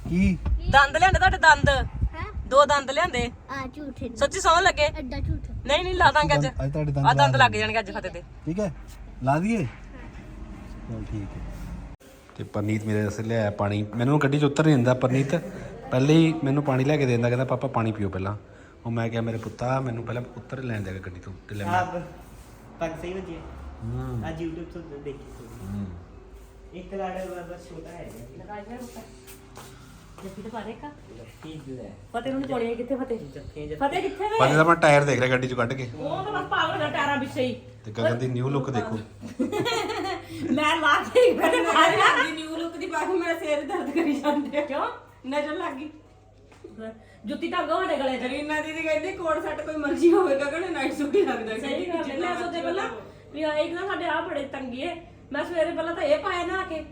ਕੀ? ਦੰਦ ਲਿਆਂਦੇ ਤੁਹਾਡੇ ਦੰਦ? ਹੈ? ਦੋ ਦੰਦ ਲਿਆਂਦੇ। ਆ ਝੂਠੇ ਨੇ। ਸੱਚੀ ਸੌਂ ਲੱਗੇ? ਐਡਾ ਝੂਠ। ਨਹੀਂ ਨਹੀਂ ਲਾ ਦਾਂਗੇ ਅੱਜ। ਅੱਜ ਤੁਹਾਡੇ ਆ ਦੰਦ ਲੱਗ ਜਾਣਗੇ ਅੱਜ ਫਤੇ ਤੇ। ਠੀਕ ਹੈ? ਲਾ ਦਈਏ? ਚਲ ਠੀਕ ਹੈ। ਤੇ ਪਰਨੀਤ ਮੇਰੇ ਵਾਸਤੇ ਲਿਆਇਆ ਪਾਣੀ। ਮੈਨੂੰ ਗੱਡੀ 'ਚ ਉਤਰ ਨਹੀਂ ਦਿੰਦਾ ਪਰਨੀਤ। ਪਹਿਲੇ ਹੀ ਮੈਨੂੰ ਪਾਣੀ ਲੈ ਕੇ ਦਿੰਦਾ ਕਹਿੰਦਾ ਪਾਪਾ ਪਾਣੀ ਪੀਓ ਪਹਿਲਾਂ। ਉਹ ਮੈਂ ਕਿਹਾ ਮੇਰੇ ਪੁੱਤਾ ਮੈਨੂੰ ਪਹਿਲਾਂ ਉੱਤਰ ਲੈਣ ਦੇਗਾ ਗੱਡੀ ਤੋਂ ਤੇ ਲੈ ਮੈਂ। ਆਪ ਪੱਗ ਸਹੀ ਵਜੀ ਹੂੰ? ਅੱਜ YouTube ਤੋਂ ਦੇਖੀ ਸੀ। ਹੂੰ। ਇੱਕ ਲਾੜਾ ਬਸ ਛੋਟਾ ਹੈ। ਜੱਫੀ ਤੇ ਪਾ ਦੇ ਕਾ ਕੀ ਹੈ ਫਤੇ ਨੂੰ ਚੋੜੀਆਂ ਕਿੱਥੇ ਫਤੇ ਜੱਫੀਆਂ ਜੱਫੀਆਂ ਫਤੇ ਕਿੱਥੇ ਵੇ ਪਹਿਲੇ ਤਾਂ ਮੈਂ ਟਾਇਰ ਦੇਖ ਰਿਹਾ ਗੱਡੀ 'ਚ ਕੱਢ ਕੇ। ਉਹ ਤਾਂ ਬਸ ਪਾਗਲ ਦਾ ਟਾਇਰਾਂ ਪਿੱਛੇ ਹੀ। ਤੇ ਗਗਨ ਦੀ ਨਿਊ ਲੁੱਕ ਦੇਖੋ। ਮੈਂ ਲਾ ਕੇ ਮੇਰੇ ਬਾਹਰ ਆ। ਨਿਊ ਲੁੱਕ ਦੀ ਬਾਕੀ ਮੇਰਾ ਸਿਰ ਦਰਦ ਕਰੀ ਜਾਂਦੇ ਕਿਉਂ? ਨਜ਼ਰ ਲੱਗ ਗਈ। ਜੁੱਤੀ ਤਾਂ ਗੋਹੜੇ ਗਲੇ ਤੇ ਰੀਨਾ ਦੀਦੀ ਕਹਿੰਦੀ ਕੋਡ ਸੈੱਟ ਕੋਈ ਮਰਜ਼ੀ ਹੋਵੇਗਾ ਕਹਿੰਦੇ ਨਾਈਟ ਸੂਟ ਹੀ ਲੱਗਦਾ ਸਹੀ ਗੱਲ ਹੈ। ਮੈਂ ਸੋਚਿਆ ਪਹਿਲਾਂ ਵੀ ਆ ਇੱਕ ਨਾ ਸਾਡੇ ਆ ਬੜੇ ਤੰਗੇ ਮੈਂ ਸਵੇਰੇ ਪਹਿਲਾਂ ਤਾਂ ਇਹ ਪਾਇਆ ਨਾ ਕੇ।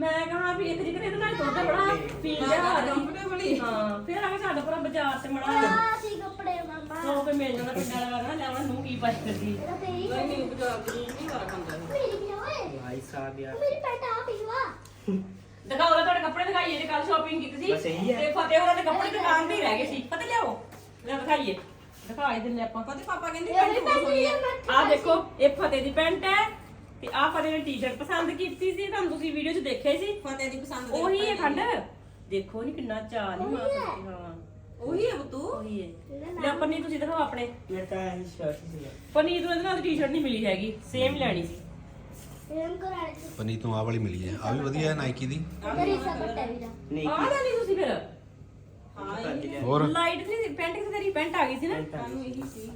ਮੈਂ ਕਹਾ ਵੀ ਇੱਕ ਜਿਕਰ ਇਹਦੇ ਨਾਲ ਦੁੱਧ ਬੜਾ ਪੀ ਲਿਆ ਆ ਰਹੀ ਹਾਂ ਫਿਰ ਆ ਕੇ ਸਾਡੇ ਪੂਰਾ ਬਾਜ਼ਾਰ ਤੇ ਮੜਾ ਆ ਸੀ ਕੱਪੜੇ ਮਾਮਾ ਸੋ ਕੇ ਮਿਲ ਜਾਂਦਾ ਪਿੰਡਾਂ ਵਾਲਾ ਉਹਨਾਂ ਨੂੰ ਕੀ ਪਾਈ ਕਰਦੀ ਤੇਰੀ ਨਹੀਂ ਦੀ ਨਹੀਂ ਵਾਰ ਖਾਂਦਾ ਮੇਰੀ ਵੀ ਓਏ ਭਾਈ ਸਾਹਿਬ ਯਾਰ ਮੇਰੀ ਪੈਂਟ ਆ ਪੀਵਾ ਦਿਖਾਓ ਲੈ ਤੁਹਾਡੇ ਕੱਪੜੇ ਦਿਖਾਈਏ ਜੇ ਕੱਲ ਸ਼ਾਪਿੰਗ ਕੀਤੀ ਸੀ। ਬਸ ਇਹੀ ਹੈ। ਤੇ ਫਤਿਹ ਹੋਰਾਂ ਦੇ ਕੱਪੜੇ ਦੁਕਾਨ ਤੇ ਹੀ ਰਹਿ ਗਏ ਸੀ। ਫਤਿਹ ਲਿਆਓ। ਲੈ ਦਿਖਾਈਏ। ਦਿਖਾ ਹੀ ਦਿੰਦੇ ਆਪਾਂ ਪਤਾ ਪਾਪਾ ਕਹਿੰਦੇ ਇਹ ਵੀ ਪੈਂਟ ਹੀ ਆ ਮੈਂ ਆ ਦੇਖੋ ਇਹ ਫਤਿਹ ਦੀ ਪੈਂਟ ਹੈ। ਤੇ ਆ ਫਤਿਹ ਨੇ ਟੀ-ਸ਼ਰਟ ਪਸੰਦ ਕੀਤੀ ਸੀ ਤੁਹਾਨੂੰ ਤੁਸੀਂ ਵੀਡੀਓ 'ਚ ਦੇਖਿਆ ਸੀ? ਫਤਿਹ ਦੀ ਪਸੰਦ ਦੇ ਉਹੀ ਹੈ ਖੰਡ? ਦੇਖੋ ਨਹੀਂ ਕਿੰਨਾ ਚਾਹ ਨਹੀਂ ਮਾਰ ਸਕਦੀ ਹਾਂ। ਉਹੀ ਹੈ ਤੂੰ ਉਹੀ ਹੈ। ਲੈ ਪਨੀਰ ਤੁਸੀਂ ਦਿਖਾਓ ਆਪਣੇ। ਮੈਂ ਤਾਂ ਇਹ ਸ਼ਰਟ ਸੀ ਪਨੀਰ ਨੂੰ ਇਹਦੇ ਨਾਲ ਟੀ-ਸ਼ਰਟ ਨਹੀਂ ਮਿਲੀ ਹੈਗੀ ਸੇਮ ਲੈਣੀ ਸੀ। ਰੇਮ ਕਰਾੜੇ ਤੇ ਪਰਨੀਤ ਨੂੰ ਆਹ ਵਾਲੀ ਮਿਲੀ ਹੈ। ਆ ਵੀ ਵਧੀਆ ਹੈ ਨਾਈਕੀ ਦੀ। ਮੇਰੀ ਸਭ ਕੱਟਾ ਵੀ ਦਾ। ਨਹੀਂ ਆਹ ਲੈ ਲਈ ਤੁਸੀਂ ਫਿਰ? ਹੋਰ? ਲਾਈਟ ਨਹੀਂ ਪੈਂਟ ਕਿ ਤੇਰੀ ਪੈਂਟ ਆ ਗਈ ਸੀ ਨਾ। ਸਾਨੂੰ ਇਹੀ ਸੀ।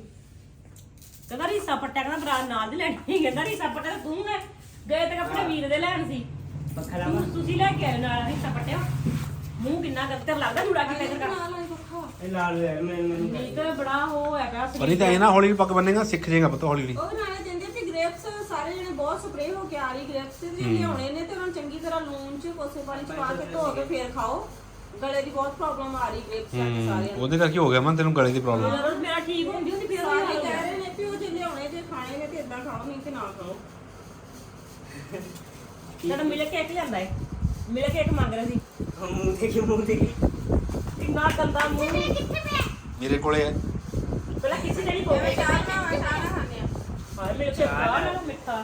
ਕਹਿੰਦਾ ਰੀਸਾ ਪੱਟਿਆ ਕਹਿੰਦਾ ਬਰਾ ਨਾਲ ਦੀ ਲੈਣੀ ਕਹਿੰਦਾ ਰੀਸਾ ਪੱਟਿਆ ਤਾਂ ਤੂੰ ਹੈ ਗਏ ਤੇ ਕੱਪੜੇ ਵੀਰ ਦੇ ਲੈਣ ਸੀ। ਪੱਖਾ ਤੂੰ- ਤੁਸੀਂ ਲੈ ਕੇ ਆਏ ਨਾਲ ਰੀਸਾ ਪੱਟਿਆ। ਮੂੰਹ ਕਿੰਨਾ ਗੰਦਾ ਲੱਗਦਾ ਜੁੜਾ ਕੇ ਪੱਖਾ ਇਹ ਲਾਲ ਹੋਇਆ ਮੈਂ ਮੈਨੂੰ ਨਹੀਂ ਤਾਂ ਬੜਾ ਉਹ ਹੈ ਪਿਆ ਪਰਨੀਤ ਐ ਨਾ ਹੌਲੀ ਪੱਕ ਬੰਨੇਗਾ ਸਿੱਖ ਜਾਏਗਾ ਪਤਾ ਹੌਲੀ ਹੌਲੀ। ਉਹ ਬਣਾਇਆ ਦਿੰਦੇ ਤੇ ਗ੍ਰੇਪਸ ਸਾਰੇ ਜਣੇ ਬਹੁਤ ਸਪਰੇ ਹੋ ਕੇ ਆ ਰਹੀ ਗ੍ਰੇਪਸ ਜੇ ਲਿਆਉਣੇ ਨੇ ਤੇ ਉਹਨਾਂ ਨੂੰ ਚੰਗੀ ਤਰ੍ਹਾਂ ਲੂਣ ਚ ਕੋਸੇ ਪਾਣੀ ਚ ਪਾ ਕੇ ਧੋ ਕੇ ਫੇਰ ਖਾਓ। ਗਲੇ ਦੀ ਬਹੁਤ ਪ੍ਰੋਬਲਮ ਆ ਰਹੀ ਗ੍ਰੇਪਸ ਕਰਕੇ ਸਾਰਿਆਂ ਨੂੰ। ਉਹਦੇ ਕਰਕੇ ਹੋ ਗਿਆ ਮਨ ਤੈਨੂੰ ਗਲੇ ਦੀ ਪ੍ਰੋਬਲਮ ਜਦੋਂ ਮੇਰਾ ਠੀਕ ਹੁੰਦੀ ਹੁੰਦੀ ਫਿਰ ਸਾਰੇ ਵੀ ਕਹਿ ਰਹੇ ਨੇ ਵੀ ਉਹ ਜੇ ਲਿਆਉਣੇ ਜੇ ਖਾਣੇ ਨੇ ਤੇ ਇਦਾਂ ਖਾਓ ਨਹੀਂ ਤੇ ਨਾ ਖਾਓ। ਤੈਨੂੰ ਮਿਲ ਕੇ ਇੱਕ ਲਿਆਂਦਾ ਹੈ ਮਿਲ ਕੇ ਇੱਕ ਮੰਗ ਰਿਹਾ ਸੀ। ਹਾਂ, ਮੂੰਹ ਦੇਖੀ ਮੂੰਹ ਦੇਖੀ ਕਿੰਨਾ ਗੰਦਾ ਮੂੰਹ। ਮੇਰੇ ਕੋਲੇ ਹੈ ਪਹਿਲਾਂ ਕਿਸੇ ਨੇ ਨਹੀਂ ਕੋਵੇ ਚਾਹ ਨਾ ਚਾਹ ਨਾ ਖਾਣੇ ਆ। ਹਾਂ ਮਿਲ ਕੇ ਬੜਾ ਨਾ ਮਿੱਠਾ।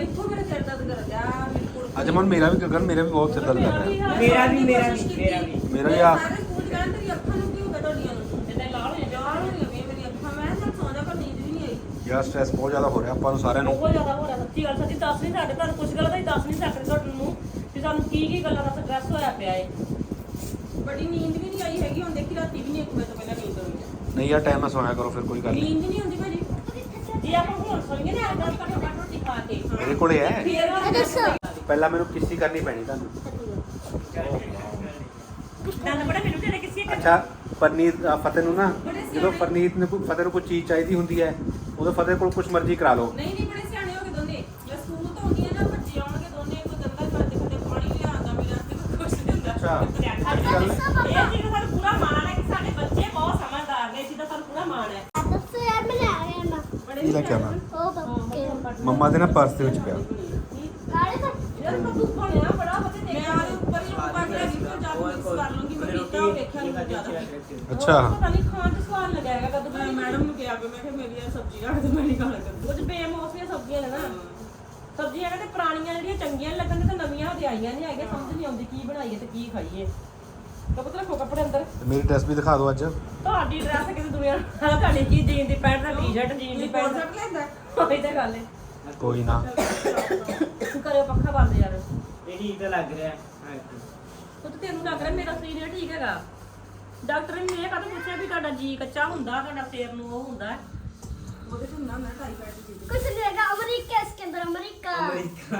ਇੱਥੋਂ ਮੇਰਾ ਸਿਰ ਦਰਦ ਕਰ ਗਿਆ ਬਿਲਕੁਲ ਅੱਜ ਮਨ ਮੇਰਾ ਵੀ ਗਗਨ ਮੇਰੇ ਵੀ ਬਹੁਤ ਸਿਰ ਦਰਦ ਕਰ ਰਿਹਾ। ਮੇਰਾ ਵੀ ਮੇਰਾ ਵੀ ਮੇਰਾ ਵੀ। ਮੇਰਾ ਵੀ ਆ ਸਾਰੇ ਸਕੂਲ ਜਾਣ ਤੇਰੀ ਅੱਖਾਂ ਨੂੰ ਕੀ ਹੋ ਗਿਆ ਤੁਹਾਡੀਆਂ ਨੂੰ ਇਹਦੇ ਲਾਲ ਹੋ ਜਾ ਜਾਣ ਹੋ ਗਈਆਂ ਮੇਰੀ ਅੱਖਾਂ ਮੈਂ ਤਾਂ ਸੌਂ ਜਾ ਪਰ ਨੀਂਦ ਵੀ ਨਹੀਂ ਆਈ ਯਾਰ ਸਟ੍ਰੈਸ ਬਹੁਤ ਜ਼ਿਆਦਾ ਹੋ ਰਿਹਾ ਆਪਾਂ ਨੂੰ ਸਾਰਿਆਂ ਨੂੰ। ਬਹੁਤ ਜ਼ਿਆਦਾ ਹੋ ਰਿਹਾ ਸੱਚੀ ਗੱਲ ਸੱਚੀ ਦੱਸ ਨਹੀਂ ਸਕਦੇ ਤੁਹਾਨੂੰ ਕੁਝ ਗੱਲਾਂ ਤਾਂ ਅਸੀਂ ਦੱਸ ਨਹੀਂ ਸਕਦੇ ਤੁਹਾਨੂੰ ਕਿ ਸਾਨੂੰ ਕੀ ਕੀ ਗੱਲਾਂ ਦਾ ਸਟ੍ਰੈਸ ਹੋਇਆ ਪਿਆ ਏ। ਬੜੀ ਨੀਂਦ ਵੀ ਨਹੀਂ ਆਈ ਹੈਗੀ ਹੁਣ ਦੇਖੀ ਰਾਤੀ ਵੀ ਨਹੀਂ ਇੱਕ ਵਜੇ ਤੋਂ ਪਹਿਲਾਂ ਨੀਂਦ ਆਉਂਦੀ ਨਹੀਂ ਯਾਰ ਟਾਈਮ ਨਾਲ ਸੋਇਆ ਕਰੋ ਫਿਰ ਕੋਈ ਗੱਲ ਨਹੀਂ ਨੀਂਦ ਨਹੀਂ। ਆਉਂਦੀ ਭਾਜੀ। ਜੇ ਆਪਾਂ ਹੁਣ ਸੁਣੀਏ ਨਾ ਅੱਜ ਕੱਲ੍ਹ ਘੱਟੋ ਘੱਟ ਰੋਟੀ ਖਾ ਕੇ। ਮੇਰੇ ਕੋਲੇ ਹੈ। ਫੇਰ ਇਹ ਦੱਸੋ ਪਹਿਲਾਂ ਮੈਨੂੰ ਕਿਸੀ ਕਰਨੀ ਪੈਣੀ ਤੁਹਾਨੂੰ। ਦੰਦ ਬੜਾ ਮੈਨੂੰ ਤੇਰੇ ਕਿਸੇ ਅੱਛਾ ਪਰਨੀਤ ਫਤਿਹ ਨੂੰ ਨਾ ਜਦੋਂ ਪਰਨੀਤ ਨੂੰ ਕੋਈ- ਫਤਿਹ ਨੂੰ ਕੋਈ ਚੀਜ਼ ਚਾਹੀਦੀ ਹੁੰਦੀ ਹੈ ਉਦੋਂ ਫਤਿਹ ਕੋਲ ਕੁਝ ਮਰਜ਼ੀ ਕਰਾ ਲਓ। ਨਹੀਂ ਨਹੀਂ ਬੜੇ ਸਿਆਣੇ ਹੋ ਗਏ ਦੋਨੇ। ਜੇ ਸਕੂਲ ਤੋਂ ਆਉਂਦੀਆਂ ਨਾ ਭੱਜੇ ਆਉਣਗੇ ਦੋਨੇ ਕੋਈ ਗੰਦਾ ਕਰਦੇ ਕਰਦੇ ਪਾਣੀ ਲਿਆਉਂਦਾ ਮੇਰੇ ਕੋਈ ਕੁਛ ਨਹੀਂ ਹੁੰਦਾ। ਅੱਛਾ। ਇਹ ਗੱਲ ਦਾ ਸਾਨੂੰ ਪੂਰਾ ਮਾਣ ਹੈ ਕਿ ਸਾਡੇ ਬੱਚੇ ਬਹੁਤ ਸਮਝਦਾਰ ਨੇ ਇਹ ਚੀਜ਼ ਦਾ ਸਾਨੂੰ ਪੂਰਾ ਮਾਣ ਹੈ। ਆ ਦੱਸੋ ਯਾਰ ਮੈਂ ਲੈ ਆਇਆ ਨਾ ਕੀ ਲੈ ਕੇ ਆਉਣਾ ਉਹ ਬੱਕੇ ਮੰਮਾ ਦੇ ਨਾ ਪਰਸ ਦੇ ਵਿੱਚ ਪਿਆ। ਕਾਲੇ ਤਾਂ ਯਾਰ ਕੱਦੂ ਬਣਿਆ ਬੜਾ ਵਧੀਆ ਮੈਂ ਦੇਖਿਆ ਆਦੇ ਉੱਪਰ ਹੀ ਪਾ ਕੇ ਰੱਖੀ ਫਿਰ ਜਾ ਕੇ ਮਿਕਸ ਕਰ ਲੂੰਗੀ ਮੈਂ ਪੀਤਾ ਉਹ ਵੇਖਿਆ ਨਹੀਂ ਜ਼ਿਆਦਾ। ਅੱਛਾ। ਪਤਾ ਨਹੀਂ ਖਾਣ ਚ ਸਵਾਦ ਲੱਗਿਆ ਹੈਗਾ ਕੱਦੂ ਮੈਂ ਮੈਡਮ ਨੂੰ ਕਿਹਾ ਵੀ ਮੈਂ ਕਿਹਾ ਮੇਰੀ ਇਹ ਸਬਜ਼ੀ ਰੱਖ ਦੇ ਮੈਂ ਨਹੀਂ ਖਾਣਾ ਕੱਦੂ ਕੁਝ ਬੇਮੌਸਮੀਆਂ ਸਬਜ਼ੀਆਂ ਨੇ ਨਾ। ਸਬਜ਼ੀਆਂ ਕਹਿੰਦੇ ਪੁਰਾਣੀਆਂ ਜਿਹੜੀਆਂ ਚੰਗੀਆਂ ਨੀ ਲੱਗਣ ਤੇ ਨਵੀਆਂ ਹਜੇ ਆਈਆਂ ਨਹੀਂ ਹੈਗੀਆਂ ਸਮਝ ਨਹੀਂ ਆਉਂਦੀ ਕੀ ਬਣਾਈਏ ਤੇ ਕੀ ਖਾਈਏ। ਕਬੂਤਰ ਰੱਖੋ ਕੱਪੜੇ ਅੰਦਰ। ਮੇਰੀ ਡਰੈਸ ਵੀ ਦਿਖਾ ਦਿਓ ਅੱਜ। ਤੁਹਾਡੀ ਡਰੈਸ ਕਿਤੇ ਦੁਨੀਆ ਨਾਲ ਤੁਹਾਡੀ ਕੀ ਜੀਨ ਦੀ ਪੈਂਟ ਦਾ ਟੀ-ਸ਼ਰਟ ਜੀਨ ਦੀ ਪੈਂਟ। ਸੱਟ ਲੈਂਦਾ? ਉਹੀ ਤਾਂ ਗੱਲ ਹੈ ਕੋਈ ਨਾ। ਕਰਿਓ ਪੱਖਾ ਬੰਦ ਯਾਰ। ਇਹ ਠੀਕ ਤਾਂ ਲੱਗ ਰਿਹਾ। ਹਾਂ ਉਹ ਤੇ ਤੈਨੂੰ ਲੱਗ ਰਿਹਾ ਮੇਰਾ ਸਰੀਰ ਠੀਕ ਹੈਗਾ। ਡਾਕਟਰ ਨੇ ਇਹ ਕਦੇ ਪੁੱਛਿਆ ਵੀ ਤੁਹਾਡਾ ਜੀ ਕੱਚਾ ਹੁੰਦਾ ਤੁਹਾਡਾ ਸਿਰ ਨੂੰ ਉਹ ਹੁੰਦਾ? ਹੈ? ਉਹਦੇ ਤੋਂ ਨਾ ਮੈਂ ਟਾਈਫਾਇਡ ਦੀ ਕੁਝ ਲੇਗਾ ਅਮਰੀਕਾ ਇਸ ਕੇ ਅੰਦਰ ਅਮਰੀਕਾ।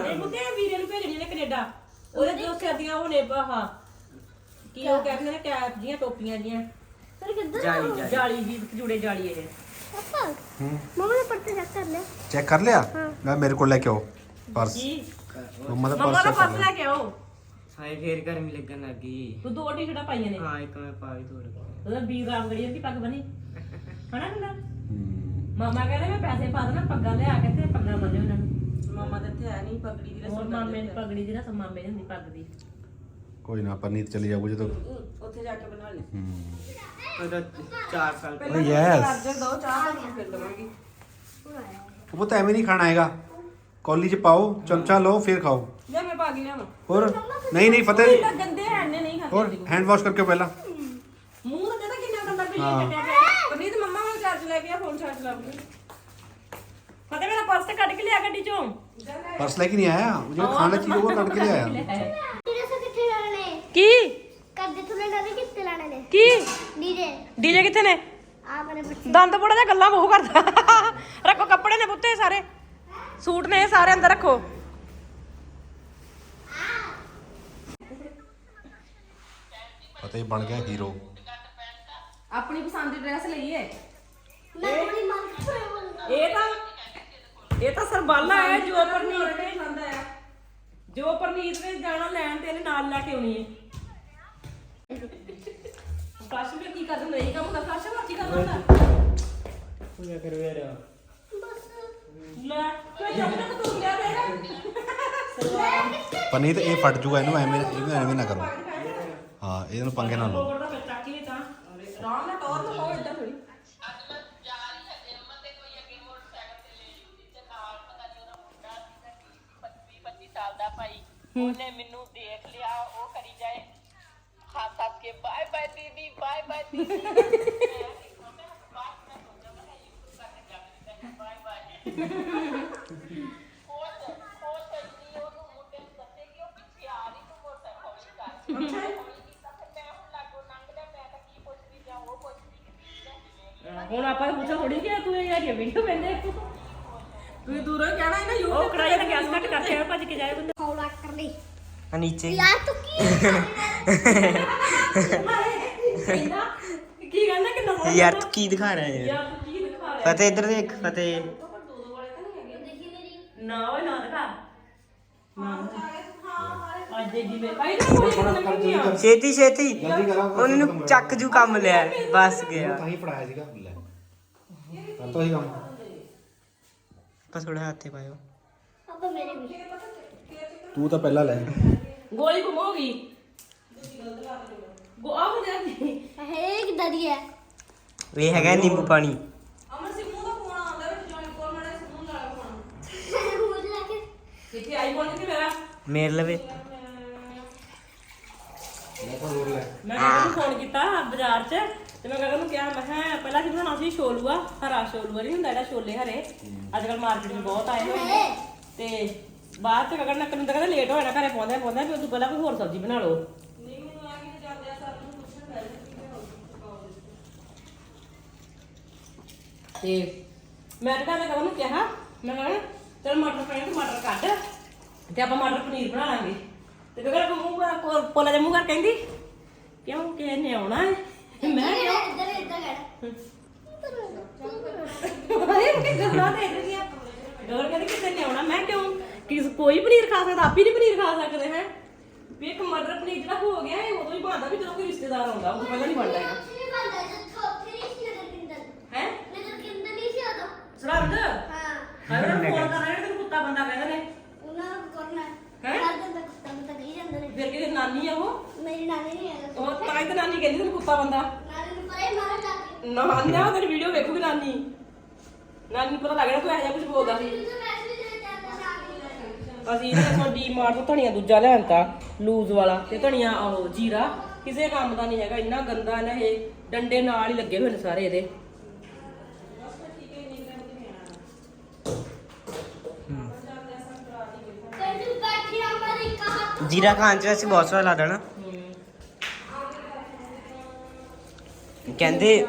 ਇਹ ਬੁੱਢੇ ਵੀਰੇ ਨੂੰ ਭੇਜਣੇ ਨੇ ਕੈਨੇਡਾ। ਉਹਦੇ ਦੋ ਸਰਦੀਆਂ ਹੋਣੇ ਆਹ ਕੀ ਉਹ ਕਹਿੰਦੇ ਨੇ ਕੈਪ ਜੀਆਂ ਟੋਪੀਆਂ ਜੀਆਂ। ਫਿਰ ਕਿੱਧਰ ਜਾਈ ਜਾਈ ਜਾਲੀ। ਵੀ ਜੁੜੇ ਜਾਲੀ ਇਹ। ਪਾਪਾ ਹੂੰ। ਮਮਾ ਨੇ ਪੱਤੇ ਚੈੱਕ ਕਰ ਲਿਆ। ਚੈੱਕ ਕਰ ਲਿਆ? ਹਾਂ। ਨਾ ਮੇਰੇ ਕੋਲ ਲੈ ਕੇ ਆਓ। ਪਰਸ। ਜੀ। ਮੰਮਾ ਦਾ ਮੰਮਾ ਦਾ ਪਰਸ ਪਰਸ ਲੈ ਕੇ ਆਓ। ਹਾਏ ਫੇਰ ਗਰਮੀ ਲੱਗਣ ਲੱਗੀ ਤੂੰ ਦੋ ਟੀ-ਸ਼ਰਟਾਂ ਪਾਈਆਂ ਨੇ। ਹਾਂ ਇੱਕ ਮੈਂ ਪਾ ਵੀ ਤੋੜ ਉਹਦਾ ਵੀਰ ਰਾਮ ਗੜੀ ਦੀ ਪੱਗ ਬਣੀ ਹਣਾ ਹੁੰਦਾ ਹੂੰ। ਮਾਮਾ ਕਹਿੰਦੇ ਮੈਂ ਪੈਸੇ ਪਾ ਦੇਣਾ ਪੱਗਾਂ ਲਿਆ ਕੇ ਤੇ ਪੱਗਾਂ ਬੰਨੇ ਉਹਨਾਂ ਨੂੰ। ਮਾਮਾ ਤਾਂ ਇੱਥੇ ਹੈ ਨਹੀਂ ਪਗੜੀ ਦੀ ਹੋਰ ਮਾਮੇ ਦੀ ਪਗੜੀ ਦੀ ਨਾ ਮਾਮੇ ਦੀ ਹੁੰਦੀ ਪੱਗ ਦੀ। ਕੋਈ ਨਾ ਪਰਨੀਤ ਚਲੀ ਜਾਊਗੀ ਜਦੋਂ। ਉੱਥੇ ਜਾ ਕੇ ਬਣਾ ਲਈ ਹੂੰ। ਉਹਦਾ 4 ਸਾਲ ਓ ਯੈਸ ਚਾਰਜਰ ਦੋ ਚਾਹ ਬਣਾ ਫਿਰ ਲਵਾਂਗੀ। ਉਹ ਤਾਂ ਐਵੇਂ ਨਹੀਂ ਖਾਣਾ ਹੈਗਾ। ਕੌਲੀ 'ਚ ਪਾਓ ਚਮਚਾ ਲਓ ਫਿਰ ਖਾਓ। ਲੈ ਮੈਂ ਪਾ ਗਈ ਲਿਆਵਾਂ। ਹੋਰ? ਨਹੀਂ ਨਹੀਂ ਫਤਿਹ ਗੰਦੇ ਹੈਂਡ ਨੇ ਨਹੀਂ ਹੋਰ ਖਾਂਦੇ ਹੈਂਡ ਵਾਸ਼ ਕਰਕੇ ਪਹਿਲਾਂ। ਮੂੰਹ ਤਾਂ ਕਹਿੰਦਾ ਕਿੰਨਾ ਗੰਦਾ ਹਾਂ। ਕੱਟਿਆ ਪਿਆ। ਪਨੀਤ ਮੰਮਾ ਮੈਂ ਚਾਰਜ ਲੈ ਕੇ ਆ ਫੋਨ ਚਾਰਜ ਲਾ ਲਈ ਫਤੇ ਮੇਰਾ ਪਰਸ ਤੇ ਕੱਢ ਕੇ ਲਿਆ ਗੱਡੀ ਚੋਂ। ਪਰਸ ਲੈ ਕੇ ਨਹੀਂ ਆਇਆ? ਉਹ ਜਿਹੜਾ ਖਾਣ ਵਾਲੀ ਚੀਜ਼ ਉਹ ਕੱਢ ਕੇ ਲਿਆਇਆ। ਤੇਰੇ ਸੇ ਕਿੱਥੇ ਲਾਣੇ ਨੇ? ਕੀ? ਕਰਦੇ ਤੁਨੇ ਲਾਣੇ ਕਿੱਥੇ ਲਾਣੇ ਨੇ? ਕੀ? ਡੀਜੇ। ਡੀਜੇ ਕਿੱਥੇ ਨੇ? ਆ ਮੇਰੇ ਬੱਚੇ। ਦੰਦ ਬੜਾ ਜਿਹਾ ਗੱਲਾਂ ਬਹੁਤ ਕਰਦਾ। ਰੱਖੋ ਕੱਪੜੇ ਨੇ ਪੁੱਤੇ ਸਾਰੇ। ਸੂਟ ਨੇ ਸਾਰੇ ਅੰਦਰ ਰੱਖੋ। ਫਤਿਹ ਬਣ ਗਿਆ ਹੀਰੋ ਆਪਣੀ ਪਸੰਦ ਦੀ ਡਰੈਸ ਲਈਏ ਮੈਂ ਬੜੀ ਮੰਗ ਕਰ ਇਹ ਤਾਂ ਇਹ ਤਾਂ ਸਰਬਾਲਾ ਹੈ ਜੋ ਪਰਨੀਤ ਨੇ ਖਾਂਦਾ ਹੈ ਜੋ ਪਰਨੀਤ ਨੇ ਜਾਣਾ ਲੈਣ ਤੇ ਇਹਨੇ ਨਾਲ ਲੈ ਕੇ ਆਉਣੀ ਹੈ ਕਾਸ਼ ਵੀ ਕੀ ਕਰਦਾ ਨਹੀਂ ਕੰਮ ਕਰਦਾ ਕਾਸ਼ ਵੀ ਕੀ ਕਰਦਾ ਪੂਜਾ ਕਰ ਵੇਰ। ਲੈ ਕੋਈ ਜਦ ਤੱਕ ਤੂੰ ਗਿਆ ਦੇਗਾ ਪਰਨੀਤ ਇਹ ਫਟ ਜੂਗਾ ਇਹਨੂੰ ਐਵੇਂ ਇਹਨੂੰ ਐਵੇਂ ਨਾ ਕਰੋ। ਹਾਂ ਇਹਨੂੰ ਪੰਗੇ ਨਾ ਲਓ। ਦਾ ਫਿਰ ਚੱਕ ਹੀ ਤਾਂ। ਆਰਾਮ ਨਾਲ ਟੌਰ ਨਾ ਪਾਓ ਇਦਾਂ ਥੋੜੀ ਉਹਨੇ ਮੈਨੂੰ ਦੇਖ ਲਿਆ ਉਹ ਕਰੀ ਜਾਏ। ਹੱਸ ਹੱਸ ਕੇ ਬਾਏ ਬਾਏ ਦੀਦੀ ਬਾਏ ਬਾਏ ਦੀਦੀ। ਹੁਣ ਆਪਾਂ ਤਾਂ ਪੁੱਛਾ ਥੋੜੀ ਕਿ ਤੂੰ ਇਹ ਯਾਰ ਵੀਡੀਓ ਬੰਦੇ ਤੁਸੀਂ ਦੂਰੋਂ ਹੀ ਕਹਿਣਾ ਇਹਨਾਂ ਯੂ ਉਹ ਕੜਾਈ ਦਾ ਗੈਸ ਕੱਟ ਕਰਕੇ ਆਇਆ ਭੱਜ ਕੇ ਜਾਏ ਬੰਦਾ। ਹੌਲਾ ਕਰ ਲਈ। ਆ ਨੀਚੇ। ਯਾਰ ਤੂੰ ਕੀ ਕਹਿੰਦਾ ਕੀ ਕਹਿੰਦਾ ਕਿ ਨਾ ਯਾਰ ਤੂੰ ਕੀ ਦਿਖਾ ਰਿਹਾ ਯਾਰ? ਯਾਰ ਤੂੰ ਕੀ ਦਿਖਾ ਰਿਹਾ? ਫਤਿਹ ਇੱਧਰ ਦੇਖ ਫਤਿਹ। ਨਾ ਓਏ ਨਾ ਦਿਖਾ। ਨਾ ਛੇਤੀ ਛੇਤੀ। ਉਹਨੂੰ ਚੱਕ ਜੂ ਕੰਮ ਲਿਆ ਬਸ ਗਿਆ। ਤਾਂ ਹੀ ਪੜਾਇਆ ਸੀਗਾ ਲੈ। ਤਾਂ ਤੋਂ ਹੀ ਕੰਮ ਬਸ ਥੋੜਾ ਹੱਥੇ ਪਾਇਓ। ਤੂੰ ਤਾਂ ਪਹਿਲਾਂ ਲੈ। ਗੋਲੀ ਗੁੰਮ ਗਈ ਗੋ ਆ ਹੋ ਜਾਂਦੀ ਹੈ ਇੱਕ ਦਰੀਆ ਇਹ ਹੈਗਾ ਨਿੰਬੂ ਪਾਣੀ। ਅਮਰ ਸਿੰਘ ਮੂੰਹ ਦਾ ਫੋਨ ਆਉਂਦਾ ਵਿੱਚ ਜੋਨ ਕੋਲ ਮੜਾ ਸਮੂਹ ਨਾਲ ਫੋਨ ਕਿੱਥੇ ਆਈਫੋਨ ਕਿੱਥੇ ਮੇਰਾ? ਮੇਰੇ ਲਵੇ। ਮੈਂ ਕਹਿੰਦਾ ਫੋਨ ਕੀਤਾ ਬਾਜ਼ਾਰ 'ਚ ਤੇ ਮੈਂ ਕਹਿੰਦਾ ਨੂੰ ਕਿਹਾ ਮੈਂ ਕਿਹਾ ਪਹਿਲਾਂ ਕੀ ਬਣਾਉਣਾ ਸੀ? ਛੋਲੂਆ ਹਰਾ ਛੋਲੂਆ ਨਹੀਂ ਹੁੰਦਾ ਜਿਹੜਾ ਛੋਲੇ ਹਰੇ? ਅੱਜ ਕੱਲ ਮਾਰਕੀਟ 'ਚ ਬਹੁਤ ਆਏ ਹੋਏ ਨੇ। ਤੇ ਬਾਅਦ 'ਚ ਨੂੰ ਤਾਂ ਕਹਿੰਦਾ ਲੇਟ ਹੋ ਜਾਣਾ ਘਰੇ ਪਹੁੰਚਦਾ ਪਹੁੰਚਦਾ ਵੀ ਉਦੋਂ ਪਹਿਲਾਂ ਕੋਈ ਹੋਰ ਸਬਜ਼ੀ ਬਣਾ ਲਓ। ਨੂੰ ਤੇ ਮੈਂ ਤਾਂ ਕਹਿੰਦਾ ਨੂੰ ਕਿਹਾ ਮੈਂ ਕਿਹਾ ਚਲ ਮਟਰ ਤੇ ਮਟਰ ਕੱਢ ਤੇ ਆਪਾਂ ਮਟਰ ਪਨੀਰ ਬਣਾ ਲਾਂਗੇ। ਤੇ ਕਗਰ ਮੂੰਹ ਕਰ ਪੋਲਾ ਦੇ ਮੂੰਹ ਕਰ ਕਹਿੰਦੀ ਕਿਉਂ ਕਿਸੇ ਨੇ ਆਉਣਾ ਹੈ? ਮੈਂ ਕਿਉਂ? ਇੱਧਰ ਇੱਧਰ ਕਰ ਹਾਏ ਕਿ ਗੱਲਾਂ ਦੇਖ ਆ? ਗਗਨ ਕਹਿੰਦੀ ਕਿਸੇ ਨੇ ਆਉਣਾ? ਮੈਂ ਕਿਉਂ? ਕਿਸ ਕੋਈ ਪਨੀਰ ਖਾ ਸਕਦਾ ਆਪ ਨਹੀਂ ਪਨੀਰ ਖਾ ਸਕਦੇ ਹੈ? ਵੀ ਇੱਕ ਮਟਰ ਪਨੀਰ ਜਿਹੜਾ ਹੋ ਗਿਆ ਇਹ ਉਦੋਂ ਹੀ ਬਣਦਾ ਵੀ ਜਦੋਂ ਕੋਈ ਰਿਸ਼ਤੇਦਾਰ ਆਉਂਦਾ ਉਹ ਪਹਿਲਾਂ ਨਹੀਂ ਬਣਦਾ ਹੈਗਾ ਨਹੀਂ ਸੀ ਉਦੋਂ। ਹਾਂ। ਹਾਂ ਫੋਨ ਕਰਨਾ ਜਿਹੜਾ ਕੁੱਤਾ ਬੰਦਾ ਕਹਿੰਦੇ ਨੇ। ਉਹਨਾਂ ਨੂੰ ਕਰਨਾ। ਹੈਂ? ਹਰ ਦਿਨ ਤੱਕ ਤਾਂ ਤਾਂ ਕਹੀ ਜਾਂਦੇ ਨੇ। ਫਿਰ ਕਿਹਦੀ ਨਾਨੀ ਆ ਉਹ? ਮੇਰੀ ਨਾਨੀ ਨਹੀਂ ਹੈ ਉਹ ਤਾਂ ਹੀ ਤਾਂ ਨਾਨੀ ਕਹਿੰਦੀ ਤੈਨੂੰ ਕੁੱਤਾ ਬੰਦਾ। ਨਾਨੀ ਨੂੰ ਪਰੇ ਮਾਰਾ ਜਾ ਕੇ ਨਾਨੀ ਨਾ ਤੇਰੀ ਵੀਡੀਓ ਵੇਖੂਗੀ ਨਾਨੀ। ਨਾਨੀ ਨੂੰ ਪਤਾ ਲੱਗਣਾ ਤੂੰ ਇਹੋ ਜਿਹਾ ਕੁਝ ਬੋਲਦਾ। ਸੀ ਤੂੰ ਵੈਸੇ ਵੀ ਜਿਹੜੇ ਜਾਂਦਾ ਨਾਨੀ ਅਸੀਂ ਇਹਦੇ ਕੋਲ ਡੀ ਮਾਰਟ ਤੋਂ ਧਨੀਆ ਦੂਜਾ ਲੈਣ ਤਾ ਲੂਜ਼ ਵਾਲਾ ਤੇ ਧਨੀਆ ਉਹ ਜੀਰਾ ਕਿਸੇ ਕੰਮ ਦਾ ਨਹੀਂ ਹੈਗਾ ਇੰਨਾ ਗੰਦਾ ਨਾ ਇਹ ਡੰਡੇ ਨਾਲ ਹੀ ਲੱਗੇ ਹੋਏ ਨੇ ਸਾਰੇ ਇਹਦੇ ਕਹਿੰਦੀ ਬੈਠੀ ਅਮਰੀਕਾ ਹੱਥ ਜੀਰਾ ਖਾਣ ਚ ਵੈਸੇ ਬਹੁਤ ਸਵਾਦ ਲੱਗਦਾ ਨਾ। ਕਹਿੰਦੇ,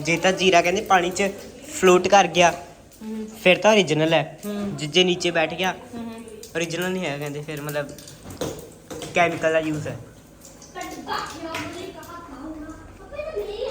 ਜੇ ਤਾਂ ਜੀਰਾ ਕਹਿੰਦੇ ਪਾਣੀ ਚ ਫਲੋਟ ਕਰ ਗਿਆ, ਫਿਰ ਤਾਂ origignal ਹੈ। ਜਿੱਜੇ ਨੀਚੇ ਬੈਠ ਗਿਆ origignal ਨਹੀਂ ਹੈ ਕਹਿੰਦੇ, ਫਿਰ ਮਤਲਬ ਕੈਮੀਕਲ ਦਾ ਯੂਜ਼ ਹੈ ਕੱਟ ਬਾਕੀ ਅਮਰੀਕਾ ਹੱਥ ਆਉਣਾ ਪਪੇ ਤਾਂ ਨਹੀਂ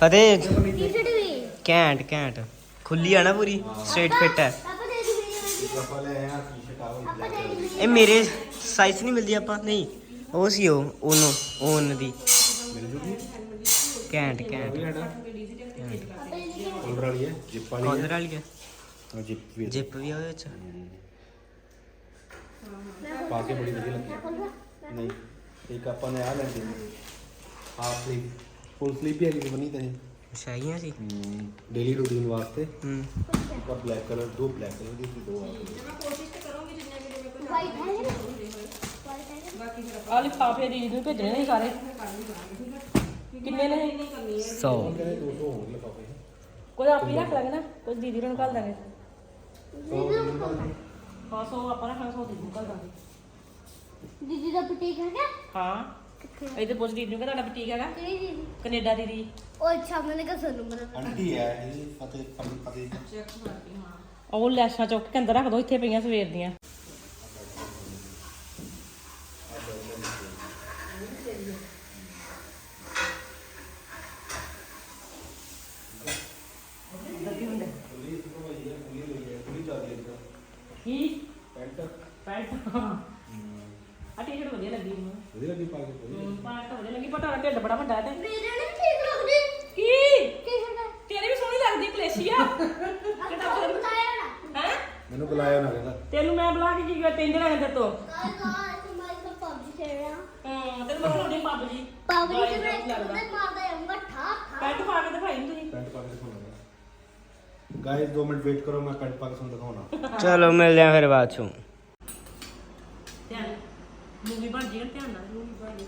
ਫਤਿਹ। ਟੀ-ਸ਼ਰਟ ਵੀ ਘੈਂਟ ਘੈਂਟ। ਖੁੱਲੀ ਆ ਨਾ ਪੂਰੀ ਸਟ੍ਰੇਟ ਫਿੱਟ ਹੈ। ਪਾਪਾ ਦੇ ਦੀ ਵੀਡੀਓ ਆਪਾਂ ਲੈ ਆਇਆ ਟੀ-ਸ਼ਰਟ ਆ ਪਾਪਾ ਦੇ ਦੀ ਇਹ ਮੇਰੇ ਸਾਈਜ਼ ਨਹੀਂ ਮਿਲਦੀ ਆਪਾਂ, ਨਹੀਂ। ਉਹ ਸੀ ਉਹ, ਉਹਨੂੰ ਉਹ ਉਹਨਾਂ ਦੀ। ਘੈਂਟ ਘੈਂਟ। ਅੰਦਰ ਵਾਲੀ ਹੈ? ਜਿੱਪ ਵਾਲੀ ਕਾਲਰ ਵਾਲੀ ਹੈ ਹੈ ਜਿੱਪ ਵੀ ਜਿੱਪ ਵੀ ਉਹਦੇ ਵਿੱਚ। ਪਾ ਕੇ ਬੜੀ ਵਧੀਆ ਲੱਗੀ। ਨਹੀਂ, ਇੱਕ ਆਪਾਂ ਨੇ ਆ ਲੈਂਦੇ ਨੇ। ਹਾਫ ਸਲੀਵ ਫੁੱਲ ਸਲੀਵ ਵੀ ਹੈਗੀ ਬਣੀ ਤਾਂ ਸ਼ਾਹੀਆਂ ਸੀ ਡੇਲੀ ਰੂਟੀਨ ਵਾਸਤੇ। ਹੂੰ। ਇੱਕ ਬਲੈਕ ਕਲਰ ਦੋ ਬਲੈਕ ਕਲਰ ਦੀ ਸੀ ਦੋ ਆ। ਵਾਈਟ ਹੈ ਨਾ ਵਾਈਟ ਹੈ ਆ ਲਿਫਾਫੇ ਦੀ ਨੂੰ ਭੇਜਣੇ ਨੇ ਸਾਰੇ। ਕਿੰਨੇ ਨੇ? 100 ਕੋਈ ਆਪ ਹੀ ਰੱਖ ਲਾਂਗੇ ਨਾ ਕੋਈ ਦੀਦੀ ਨੂੰ ਕੱਲ ਦਾਂਗੇ। ਹਾਂ ਸੋ ਆਪਾਂ ਰੱਖਣਾ ਸੋ ਦੀਦੀ ਨੂੰ ਕੱਲ ਦਾਂਗੇ। ਦੀਦੀ ਦਾ ਬੁਟੀਕ ਹੈਗਾ? ਹਾਂ। ਇਹਦੇ ਪੁੱਛ ਦੀਦੀ ਨੂੰ ਕਿ ਤੁਹਾਡਾ ਬੁਟੀਕ ਹੈਗਾ? ਕੈਨੇਡਾ ਦੀਦੀ। ਉਹ ਅੱਛਾ ਮੈਨੇ ਕਹਾ ਸਾਨੂੰ ਮਰ ਆਂਟੀ ਹੈ ਇਹ ਫਤਿਹ ਫਤਿਹ ਫਤਿਹ। ਉਹ ਲੈਸ਼ਾਂ ਚੁੱਕ ਕੇ ਅੰਦਰ ਰੱਖ ਦੋ ਇੱਥੇ ਪਈਆਂ ਸਵੇਰ ਦੀਆਂ ਕੀ ਪੈਂਟ ਪੈਂਟ ਆ ਟੀ-ਸ਼ਰਟ ਵਧੀਆ ਲੱਗੀ ਮੈਨੂੰ ਵਧੀਆ ਲੱਗੀ ਪਾ ਕੇ ਕੋਈ ਪੈਂਟ ਤਾਂ ਵਧੀਆ ਲੱਗੀ ਤੁਹਾਡਾ ਢਿੱਡ ਬੜਾ ਵੱਡਾ ਹੈ ਤੇ। ਮੇਰੇ ਨੇ ਠੀਕ ਲੱਗਦੀ। ਕੀ? ਟੀ-ਸ਼ਰਟ ਤੇਰੀ ਵੀ ਸੋਹਣੀ ਲੱਗਦੀ ਕਲੇਸ਼ੀਆ। ਆਪਾਂ ਬਤਾਇਆ ਨਾ। ਹੈ? ਮੈਨੂੰ ਬੁਲਾਇਆ ਨਾ ਕਹਿੰਦਾ। ਤੈਨੂੰ ਮੈਂ ਬੁਲਾ ਕੇ ਕੀ ਕਰ ਤਿੰਨ ਜਣੇ ਦੇ ਤੋਂ। ਮੈਂ ਤਾਂ ਪਬਜੀ ਖੇਡ ਰਿਹਾ ਹੂੰ ਤੈਨੂੰ ਮੈਂ ਬੁਲਾਉਣੀ ਪੱਬ ਜੀ ਪਬਜੀ ਤੇ ਮੈਂ। ਉਹਦੇ ਮਾਰਦਾ ਜਾਊਂਗਾ ਠਾ ਠਾ। ਪੈਂਟ ਪਾ ਕੇ ਦਿਖਾਈ ਤੁਸੀਂ। ਪੈਂਟ ਪਾ ਕੇ ਦਿਖਾਉਣਾ ਗਾਇਸ 2 ਮਿੰਟ ਵੇਟ ਕਰੋ ਮੈਂ ਪੈਂਟ ਪਾ ਕੇ ਤੁਹਾਨੂੰ ਦਿਖਾਉਣਾ। ਚਲੋ ਮਿਲਦੇ ਆ ਫਿਰ ਬਾਅਦ ਚੋਂ। ਧਿਆਨ ਮੂਵੀ ਬਣ ਜੀ ਧਿਆਨ ਨਾਲ। ਮੂਵੀ ਬਣ ਜੀ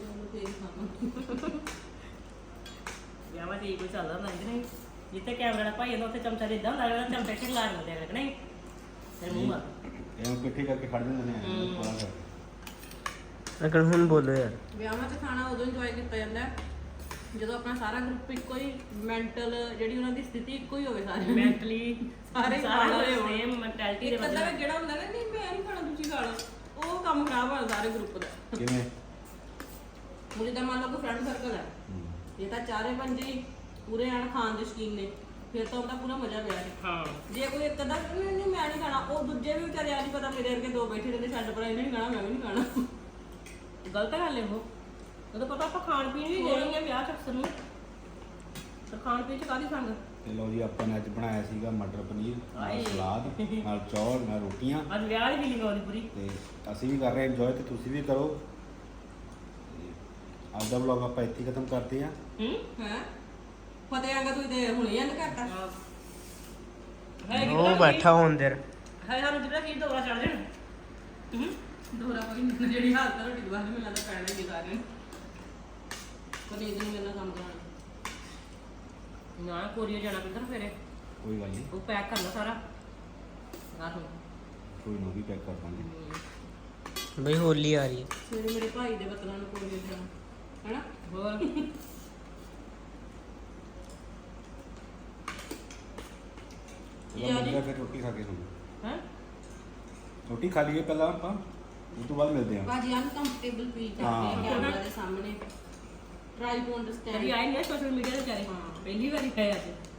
ਵਿਆਹਾਂ ਤੇ ਕੋਈ ਚੱਲਦਾ ਹੁੰਦਾ ਕਿ ਨਹੀਂ? ਜਿੱਥੇ ਕੈਮਰਾ ਦਾ ਭਾਈ ਜਾਂਦਾ ਉੱਥੇ ਚਮਚਾ ਦੇ ਇਦਾਂ ਹੁੰਦਾ ਜਿਹੜਾ ਚਮਚਾ ਕਿ ਲਾ ਦਿੰਦੇ ਆ ਕਿ ਨਹੀਂ? ਫਿਰ ਮੂੰਹ ਮਾਰ। ਇਹ ਇਕੱਠੇ ਕਰਕੇ ਖੜ ਜਾਂਦੇ ਨੇ ਪਾ ਕੇ ਅਗਰ ਹੁਣ ਬੋਲੋ ਯਾਰ। ਵਿਆਹਾਂ 'ਚ ਖਾਣਾ ਉਦੋਂ ਇੰਜੋਏ ਕੀਤਾ ਜਾਂਦਾ ਹੈ, ਜਦੋਂ ਆਪਣਾ ਸਾਰਾ ਗਰੁੱਪ ਇੱਕੋ ਹੀ ਮੈਂਟਲ ਜਿਹੜੀ ਉਹਨਾਂ ਦੀ ਸਥਿਤੀ ਇੱਕੋ ਹੀ ਹੋਵੇ ਸਾਰੇ। ਮੈਂਟਲੀ ਸਾਰੇ ਸਾਰਾ ਖਾਣਾ ਹੋਏ। ਸੇਮ ਮੈਂਟੈਲਿਟੀ ਦੇ ਇੱਕ ਅੱਧਾ ਵੀ ਜਿਹੜਾ ਹੁੰਦਾ ਨਾ ਨਹੀਂ ਮੈਂ ਨਹੀਂ ਖਾਣਾ ਤੁਸੀਂ ਖਾ ਲਓ। ਉਹ ਕੰਮ ਖਰਾਬ ਹੋਇਆ ਸਾਰੇ ਗਰੁੱਪ ਦਾ। ਕਿਵੇਂ? ਹੁਣ ਜਿੱਦਾਂ ਮੰਨ ਲਓ ਕੋਈ ਫਰੈਂਡ ਸਰਕਲ ਹੈ ਇਹ ਤਾਂ ਚਾਰੇ ਪੰਜੇ ਹੀ ਪੂਰੇ ਆਣ ਖਾਣ ਦੇ ਸ਼ਕੀਨ ਨੇ ਫਿਰ ਤਾਂ ਉਹਦਾ ਪੂਰਾ ਮਜ਼ਾ ਪਿਆ ਹੈ ਹਾਂ। ਜੇ ਕੋਈ ਇੱਕ ਅੱਧਾ ਕਹਿੰਦਾ, ਨਹੀਂ ਨਹੀਂ ਮੈਂ ਨਹੀਂ ਖਾਣਾ ਉਹ ਦੂਜੇ ਵੀ ਵਿਚਾਰੇ ਆ ਨਹੀਂ ਪਤਾ ਮੇਰੇ ਵਰਗੇ ਦੋ ਬੈਠੇ ਰਹਿੰਦੇ ਛੱਡ ਪਰ ਇਹਨੇ ਨਹੀਂ ਖਾਣਾ ਮੈਂ ਵੀ ਨਹੀਂ ਖਾਣਾ। ਗਲਤ ਗੱਲ ਹੈ ਉਹ। ਉਹਦਾ ਪਤਾ ਆਪਾਂ ਖਾਣ ਪੀਣ ਵੀ ਜਾਏਂਗੇ ਵਿਆਹ ਚ ਅਕਸਰ ਨੂੰ। ਖਾਣ ਪੀਣ ਚ ਕਾਦੀ ਸੰਗ ਤੇ ਲਓ ਜੀ ਆਪਾਂ ਨੇ ਅੱਜ ਬਣਾਇਆ ਸੀਗਾ ਮਟਰ ਪਨੀਰ ਨਾਲ ਹਾਏ। ਸਲਾਦ ਨਾਲ ਚੌਲ ਨਾਲ ਰੋਟੀਆਂ। ਅੱਜ ਵਿਆਹ ਦੀ ਫੀਲਿੰਗ ਆਉਂਦੀ ਪੂਰੀ। ਤੇ ਅਸੀਂ ਵੀ ਕਰ ਰਹੇ ਇੰਜੋਏ ਤੇ ਤੁਸੀਂ ਵੀ ਕਰੋ। ਤੇ ਅੱਜ ਦਾ ਵਲੌਗ ਆਪਾਂ ਇੱਥੇ ਹੀ ਖਤਮ ਕਰਦੇ ਹਾਂ। ਹੂੰ? ਹੈ? ਫਤਿਹ ਆਂਗਾ ਤੂੰ ਤੇ ਹੁਣੇ ਐਂਡ ਕਰਤਾ। ਹੈ। ਕਿ ਉਹ ਬੈਠਾ ਹੋਣ ਦੇਰ ਹੈ ਸਾਨੂੰ ਜਿਹੜਾ ਕੀ ਦੋਰਾ ਚੜ ਜਾਣ। ਹੂੰ? ਦੋਹਰਾ ਕੋਈ ਨਹੀਂ ਜਿਹੜੀ ਹਾਲਤ ਹੈ ਰੋਟੀ ਬਾਅਦ ਮੈਨੂੰ ਲੱਗਦਾ ਪੈਣਾ ਹੀ ਸਾਰਿਆਂ ਨੂੰ। ਪਰ ਇਹ ਦਿਨ ਮੇਰੇ ਕੰਮ ਕਰਾਉਣਾ ਨਾ ਕੋਰੀਆ ਜਾਣਾ ਪਿੰਦਰ ਫੇਰੇ? ਕੋਈ ਗੱਲ ਨਹੀਂ। ਉਹ ਪੈਕ ਕਰਨਾ ਸਾਰਾ। ਆਹੋ ਕੋਈ ਨਾ ਵੀ ਪੈਕ ਕਰ ਦਾਂਗੇ। ਬਈ ਹੋਲੀ ਆ ਰਹੀ ਹੈ। ਸਵੇਰੇ ਮੇਰੇ ਭਾਈ ਦੇ ਬਤਲਾਂ ਨੂੰ ਕੋਈ ਜਾਣਾ। ਹੈਨਾ? ਹੋਰ? ਚਲੋ ਮਿਲਦੇ ਹਾਂ ਫਿਰ ਰੋਟੀ ਖਾ ਕੇ ਤੁਹਾਨੂੰ ਹੈ? ਰੋਟੀ ਖਾ ਲਈਏ ਪਹਿਲਾਂ ਆਪਾਂ ਉਸ ਤੋਂ ਬਾਅਦ ਮਿਲਦੇ ਹਾਂ। ਬਾਜੀ ਅਨਕੰਫਰਟੇਬਲ ਫੀਲ ਕਰਦੇ ਹਾਂ। ਆ ਕੈਮਰਾ ਦੇ ਸਾਹਮਣੇ। ਟਰਾਈ ਟੂ ਤੇਰੀ ਅੰਡਰਸਟੈਂਡ ਆਈ ਨਹੀਂ ਸੋਸ਼ਲ ਮੀਡੀਆ ਤੇ ਚਾਰੇ ਹਾਂ। ਪਹਿਲੀ ਵਾਰੀ ਹੈ ਅੱਜ